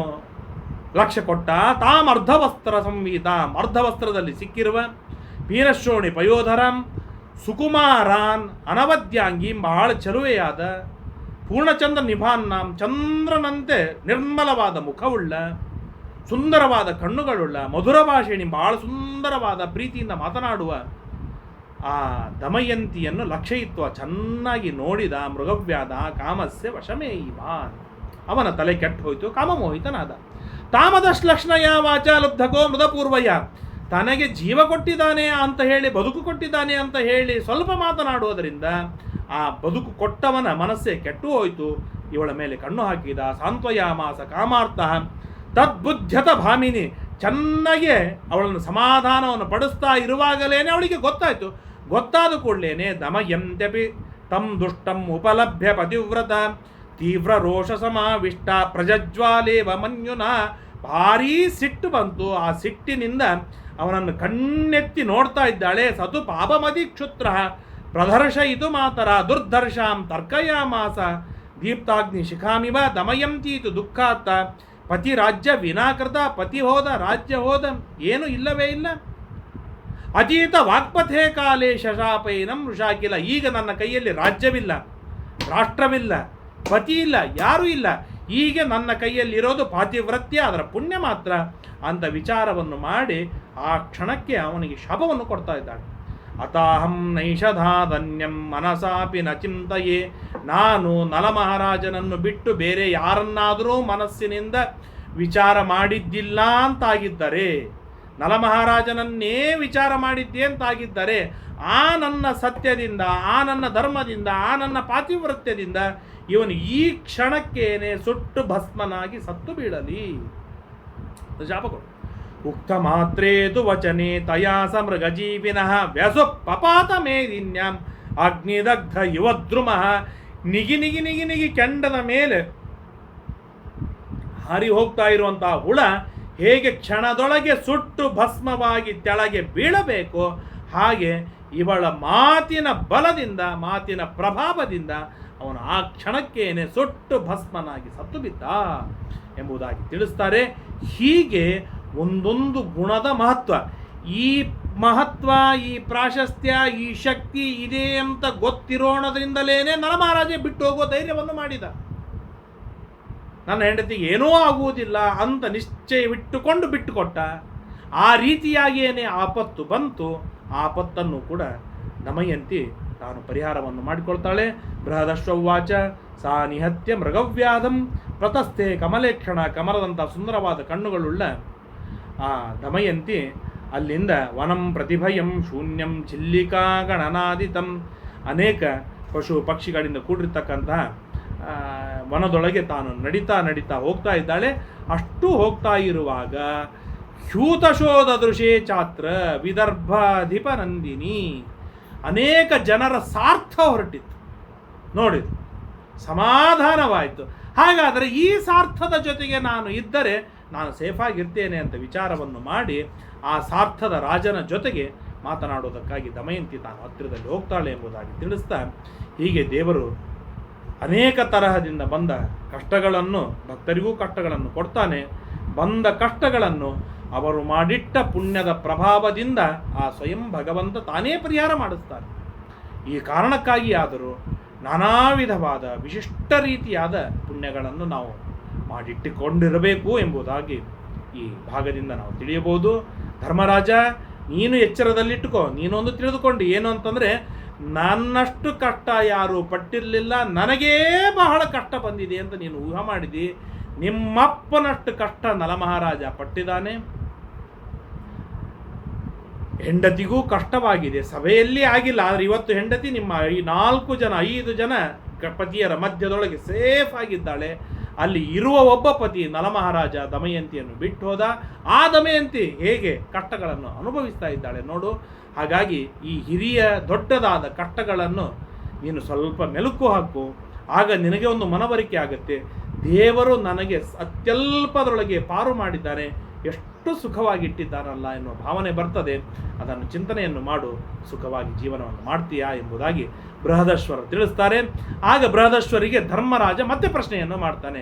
ಲಕ್ಷ ಕೊಟ್ಟ ತಾಮ್ ಅರ್ಧವಸ್ತ್ರ ಅರ್ಧ ಅರ್ಧವಸ್ತ್ರದಲ್ಲಿ ಸಿಕ್ಕಿರುವ ವೀರಶ್ರೋಣಿ ಪಯೋಧರಂ, ಸುಕುಮಾರಾನ್ ಅನವದ್ಯಾಂಗಿ ಬಹಳ ಚಲುವೆಯಾದ ಪೂರ್ಣಚಂದ್ರ ನಿಭಾನ್ನಾಂ ಚಂದ್ರನಂತೆ ನಿರ್ಮಲವಾದ ಮುಖವುಳ್ಳ ಸುಂದರವಾದ ಕಣ್ಣುಗಳುಳ್ಳ ಮಧುರ ಭಾಷೆಯಲ್ಲಿ ಬಹಳ ಸುಂದರವಾದ ಪ್ರೀತಿಯಿಂದ ಮಾತನಾಡುವ ಆ ದಮಯಂತಿಯನ್ನು ಲಕ್ಷಯಿತ್ವ ಚೆನ್ನಾಗಿ ನೋಡಿದ ಮೃಗವ್ಯಾದ ಕಾಮಸ್ಯ ವಶಮೇ ಅವನ ತಲೆ ಕೆಟ್ಟು ಹೋಯಿತು, ಕಾಮಮೋಹಿತನಾದ. ತಾಮದಶ್ಲಕ್ಷ್ಣಯ ವಾಚ ಲಬ್ಧಕೋ ಮೃದಪೂರ್ವಯ ತನಗೆ ಜೀವ ಕೊಟ್ಟಿದ್ದಾನೆ ಅಂತ ಹೇಳಿ, ಬದುಕು ಕೊಟ್ಟಿದ್ದಾನೆ ಅಂತ ಹೇಳಿ ಸ್ವಲ್ಪ ಮಾತನಾಡುವುದರಿಂದ ಆ ಬದುಕು ಕೊಟ್ಟವನ ಮನಸ್ಸೇ ಕೆಟ್ಟು ಹೋಯಿತು. ಇವಳ ಮೇಲೆ ಕಣ್ಣು ಹಾಕಿದ, ಸಾಂತ್ವಯಾಮಾಸ ಕಾಮಾರ್ಥ ತದ್ಬುದ್ಧತ ಭಾಮಿನಿ. ಚೆನ್ನಾಗಿ ಅವಳನ್ನು ಸಮಾಧಾನವನ್ನು ಪಡಿಸ್ತಾ ಇರುವಾಗಲೇ ಅವಳಿಗೆ ಗೊತ್ತಾಯಿತು. ಗೊತ್ತಾದ ಕೂಡಲೇನೆ ದಮಯಂತ್ಯಪಿ ತಂ ದುಷ್ಟಂ ಉಪಲಭ್ಯ ಪತಿವ್ರತ. ತೀವ್ರ ರೋಷ ಸಮಾವಿಷ್ಟ ಪ್ರಜಜ್ವಾಲೇವ ಮನ್ಯುನ. ಭಾರೀ ಸಿಟ್ಟು ಬಂತು. ಆ ಸಿಟ್ಟಿನಿಂದ ಅವನನ್ನು ಕಣ್ಣೆತ್ತಿ ನೋಡ್ತಾ ಇದ್ದಾಳೆ. ಸತು ಪಾಪಮದಿ ಕ್ಷುತ್ರ ಪ್ರದರ್ಶಯಿತು ಮಾತರ. ದುರ್ದರ್ಶಾಂ ತರ್ಕಯಾಮಾಸ. ದೀಪ್ತಾಗ್ನಿ ಶಿಖಾಮಿವ ದಮಯಂತೀತು ದುಃಖಾತ್ತ. ಪತಿ ರಾಜ್ಯ ವಿನಾಕೃತ, ಪತಿ ಹೋದ ರಾಜ್ಯ ಹೋದ, ಏನು ಇಲ್ಲವೇ ಇಲ್ಲ. ಅತೀತ ವಾಕ್ಪಥೆ ಕಾಲೇ ಶಶಾಪೈನಂ ಋಷಾಕಿಲ. ಈಗ ನನ್ನ ಕೈಯಲ್ಲಿ ರಾಜ್ಯವಿಲ್ಲ, ರಾಷ್ಟ್ರವಿಲ್ಲ, ಪತಿ ಇಲ್ಲ, ಯಾರೂ ಇಲ್ಲ. ಈಗ ನನ್ನ ಕೈಯಲ್ಲಿರೋದು ಪಾತಿವ್ರತ್ಯ, ಅದರ ಪುಣ್ಯ ಮಾತ್ರ. ಅಂತ ವಿಚಾರವನ್ನು ಮಾಡಿ ಆ ಕ್ಷಣಕ್ಕೆ ಅವನಿಗೆ ಶಪವನ್ನು ಕೊಡ್ತಾ ಇದ್ದಾಳೆ. ಅತಾಹಂ ನೈಷಧಾಧನ್ಯಂ ಮನಸಾಪಿ ನ ಚಿಂತೆಯೇ. ನಾನು ನಲಮಹಾರಾಜನನ್ನು ಬಿಟ್ಟು ಬೇರೆ ಯಾರನ್ನಾದರೂ ಮನಸ್ಸಿನಿಂದ ವಿಚಾರ ಮಾಡಿದ್ದಿಲ್ಲ ಅಂತಾಗಿದ್ದರೆ, ನಲಮಹಾರಾಜನನ್ನೇ ವಿಚಾರ ಮಾಡಿದ್ದೆ ಅಂತಾಗಿದ್ದರೆ, ಆ ನನ್ನ ಸತ್ಯದಿಂದ, ಆ ನನ್ನ ಧರ್ಮದಿಂದ, ಆ ನನ್ನ ಪಾತಿವೃತ್ಯದಿಂದ ಇವನು ಈ ಕ್ಷಣಕ್ಕೇನೆ ಸುಟ್ಟು ಭಸ್ಮನಾಗಿ ಸತ್ತು ಬೀಳಲಿ. ಶಾಪ ಉಕ್ತ ಮಾತ್ರೇತು ವಚನೆ ತಯಾ ಸಮೃಗಜೀವಿನಃ ವ್ಯಸು ಪಪಾತ ಮೇದಿನ್ಯಾಂ ಅಗ್ನಿದಗ್ಧ ಯುವದ್ರುಮಃ ನಿಗಿ ನಿಗಿ ನಿಗಿ ನಿಗಿ ಕೆಂಡದ ಮೇಲೆ ಹರಿ ಹೋಗ್ತಾ ಇರುವಂತಹ ಹುಳ ಹೇಗೆ ಕ್ಷಣದೊಳಗೆ ಸುಟ್ಟು ಭಸ್ಮವಾಗಿ ತೆಳಗೆ ಬೀಳಬೇಕು? ಹಾಗೆ ಇವಳ ಮಾತಿನ ಬಲದಿಂದ, ಮಾತಿನ ಪ್ರಭಾವದಿಂದ ಅವನು ಆ ಕ್ಷಣಕ್ಕೇನೆ ಸುಟ್ಟು ಭಸ್ಮನಾಗಿ ಸತ್ತು ಬಿದ್ದ ಎಂಬುದಾಗಿ ತಿಳಿಸ್ತಾರೆ. ಹೀಗೆ ಒಂದೊಂದು ಗುಣದ ಮಹತ್ವ. ಈ ಮಹತ್ವ, ಈ ಪ್ರಾಶಸ್ತ್ಯ, ಈ ಶಕ್ತಿ ಇದೆ ಅಂತ ಗೊತ್ತಿರೋಣದ್ರಿಂದಲೇನೆ ನರಮಹಾರಾಜೆ ಬಿಟ್ಟು ಹೋಗೋ ಧೈರ್ಯವನ್ನು ಮಾಡಿದ. ನನ್ನ ಹೆಂಡತಿ ಏನೂ ಆಗುವುದಿಲ್ಲ ಅಂತ ನಿಶ್ಚಯವಿಟ್ಟುಕೊಂಡು ಬಿಟ್ಟುಕೊಟ್ಟ. ಆ ರೀತಿಯಾಗಿಯೇನೆ ಆಪತ್ತು ಬಂತು. ಆಪತ್ತನ್ನು ಕೂಡ ನಮಯಂತಿ ತಾನು ಪರಿಹಾರವನ್ನು ಮಾಡಿಕೊಳ್ತಾಳೆ. ಬೃಹದಶ್ವವಾಚ ಸಾ ನಿಹತ್ಯ ಮೃಗವ್ಯಾಧಂ, ಪ್ರತಸ್ಥೆ ಕಮಲೇಕ್ಷಣ ಕಮಲದಂಥ ಸುಂದರವಾದ ಕಣ್ಣುಗಳುಳ್ಳ ಆ ದಮಯಂತಿ ಅಲ್ಲಿಂದ ವನಂ ಪ್ರತಿಭಯಂ ಶೂನ್ಯಂ ಚಿಲ್ಲಿಕಾ ಗಣನಾದಿತಂ. ಅನೇಕ ಪಶು ಪಕ್ಷಿಗಳಿಂದ ಕೂಡಿರ್ತಕ್ಕಂತಹ ವನದೊಳಗೆ ತಾನು ನಡೀತಾ ನಡೀತಾ ಹೋಗ್ತಾ ಇದ್ದಾಳೆ. ಅಷ್ಟು ಹೋಗ್ತಾ ಇರುವಾಗ ಹ್ಯೂತಶೋಧ ದೃಶೇ ಚಾತ್ರ ವಿದರ್ಭಾಧಿಪ ನಂದಿನಿ ಅನೇಕ ಜನರ ಸಾರ್ಥ ಹೊರಟಿತ್ತು. ನೋಡಿದ್ರು. ಸಮಾಧಾನವಾಯಿತು. ಹಾಗಾದರೆ ಈ ಸಾರ್ಥದ ಜೊತೆಗೆ ನಾನು ಇದ್ದರೆ ನಾನು ಸೇಫಾಗಿರ್ತೇನೆ ಅಂತ ವಿಚಾರವನ್ನು ಮಾಡಿ ಆ ಸಾರ್ಥದ ರಾಜನ ಜೊತೆಗೆ ಮಾತನಾಡೋದಕ್ಕಾಗಿ ದಮಯಂತಿ ತಾನು ಹತ್ತಿರದಲ್ಲಿ ಹೋಗ್ತಾಳೆ ಎಂಬುದಾಗಿ ತಿಳಿಸ್ತಾ, ಹೀಗೆ ದೇವರು ಅನೇಕ ತರಹದಿಂದ ಬಂದ ಕಷ್ಟಗಳನ್ನು, ಭಕ್ತರಿಗೂ ಕಷ್ಟಗಳನ್ನು ಕೊಡ್ತಾನೆ. ಬಂದ ಕಷ್ಟಗಳನ್ನು ಅವರು ಮಾಡಿಟ್ಟ ಪುಣ್ಯದ ಪ್ರಭಾವದಿಂದ ಆ ಸ್ವಯಂ ಭಗವಂತ ತಾನೇ ಪರಿಹಾರ ಮಾಡಿಸ್ತಾನೆ. ಈ ಕಾರಣಕ್ಕಾಗಿ ಆದರೂ ನಾನಾ ವಿಧವಾದ ವಿಶಿಷ್ಟ ರೀತಿಯಾದ ಪುಣ್ಯಗಳನ್ನು ನಾವು ಮಾಡಿಟ್ಟುಕೊಂಡಿರಬೇಕು ಎಂಬುದಾಗಿ ಈ ಭಾಗದಿಂದ ನಾವು ತಿಳಿಯಬಹುದು. ಧರ್ಮರಾಜ, ನೀನು ಎಚ್ಚರದಲ್ಲಿಟ್ಟುಕೋ, ನೀನೊಂದು ತಿಳಿದುಕೊಂಡು ಏನು ಅಂತಂದರೆ, ನನ್ನಷ್ಟು ಕಷ್ಟ ಯಾರು ಪಟ್ಟಿರಲಿಲ್ಲ, ನನಗೇ ಬಹಳ ಕಷ್ಟ ಬಂದಿದೆ ಅಂತ ನೀನು ಊಹ ಮಾಡಿದಿ. ನಿಮ್ಮಪ್ಪನಷ್ಟು ಕಷ್ಟ ನಲಮಹಾರಾಜ ಪಟ್ಟಿದ್ದಾನೆ. ಹೆಂಡತಿಗೂ ಕಷ್ಟವಾಗಿದೆ, ಸಭೆಯಲ್ಲಿ ಆಗಿಲ್ಲ, ಆದರೆ ಇವತ್ತು ಹೆಂಡತಿ ನಿಮ್ಮ ಈ ನಾಲ್ಕು ಜನ, ಐದು ಜನ ಪತಿಯರ ಮಧ್ಯದೊಳಗೆ ಸೇಫ್ ಆಗಿದ್ದಾಳೆ. ಅಲ್ಲಿ ಇರುವ ಒಬ್ಬ ಪತಿ ನಲಮಹಾರಾಜ ದಮಯಂತಿಯನ್ನು ಬಿಟ್ಟು ಹೋದ. ಆ ದಮಯಂತಿ ಹೇಗೆ ಕಷ್ಟಗಳನ್ನು ಅನುಭವಿಸ್ತಾ ಇದ್ದಾಳೆ ನೋಡು. ಹಾಗಾಗಿ ಈ ಹಿರಿಯ ದೊಡ್ಡದಾದ ಕಷ್ಟಗಳನ್ನು ನೀನು ಸ್ವಲ್ಪ ಮೆಲುಕು ಹಾಕು. ಆಗ ನಿನಗೆ ಒಂದು ಮನವರಿಕೆ ಆಗುತ್ತೆ. ದೇವರು ನನಗೆ ಅತ್ಯಲ್ಪದರೊಳಗೆ ಪಾರು ಮಾಡಿದ್ದಾನೆ ಎಷ್ಟು ಸುಖವಾಗಿಟ್ಟಿದ್ದಾನಲ್ಲ ಎನ್ನುವ ಭಾವನೆ ಬರ್ತದೆ, ಅದನ್ನು ಚಿಂತನೆಯನ್ನು ಮಾಡು, ಸುಖವಾಗಿ ಜೀವನವನ್ನು ಮಾಡ್ತೀಯಾ ಎಂಬುದಾಗಿ ಬೃಹದಶ್ವರ ತಿಳಿಸ್ತಾರೆ. ಆಗ ಬೃಹದಶ್ವರಿಗೆ ಧರ್ಮರಾಜ ಮತ್ತೆ ಪ್ರಶ್ನೆಯನ್ನು ಮಾಡ್ತಾನೆ.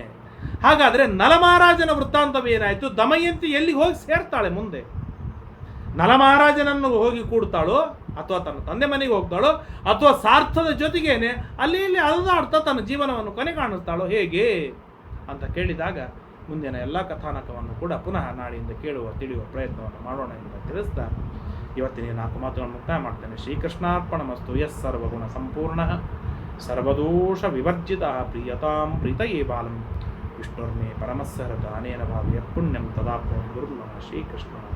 ಹಾಗಾದರೆ ನಲಮಹಾರಾಜನ ವೃತ್ತಾಂತವೇನಾಯಿತು ದಮಯಂತಿ ಎಲ್ಲಿ ಹೋಗಿ ಸೇರ್ತಾಳೆ ಮುಂದೆ? ನಲಮಹಾರಾಜನನ್ನು ಹೋಗಿ ಕೂಡ್ತಾಳೋ? ಅಥವಾ ತನ್ನ ತಂದೆ ಮನೆಗೆ ಹೋಗ್ತಾಳೋ? ಅಥವಾ ಸಾರ್ಥದ ಜೊತೆಗೇನೆ ಅಲ್ಲಿ ಇಲ್ಲಿ ಅಲ್ದಾಡ್ತಾ ತನ್ನ ಜೀವನವನ್ನು ಕೊನೆ ಕಾಣಿಸ್ತಾಳೋ ಹೇಗೆ? ಅಂತ ಕೇಳಿದಾಗ ಮುಂದಿನ ಎಲ್ಲ ಕಥಾನಕವನ್ನು ಕೂಡ ಪುನಃ ನಾಳೆಯಿಂದ ಕೇಳುವ, ತಿಳಿಯುವ ಪ್ರಯತ್ನವನ್ನು ಮಾಡೋಣ ಎಂದು ತಿಳಿಸ್ತಾ ಇವತ್ತಿನ ನಾಲ್ಕು ಮಾತುಗಳನ್ನು ಮುಕ್ತಾಯ ಮಾಡ್ತೇನೆ. ಶ್ರೀಕೃಷ್ಣಾರ್ಪಣ ಮಸ್ತು. ಯಸ್ ಸರ್ವಗುಣ ಸಂಪೂರ್ಣ. ಸರ್ವದೋಷ ವಿವರ್ಜಿತ. ಪ್ರಿಯತಾಂ ಪ್ರೀತಯೇ ಬಾಲಂ. ವಿಷ್ಣುರ್ಮೇ ಪರಮಸ್ಸರತ. ಅನೇನ ಭಾವ್ಯ ಪುಣ್ಯಂ ತದಾಪ್ನೋತ್ ಗುರುರ್ನಮಃ ಶ್ರೀಕೃಷ್ಣ.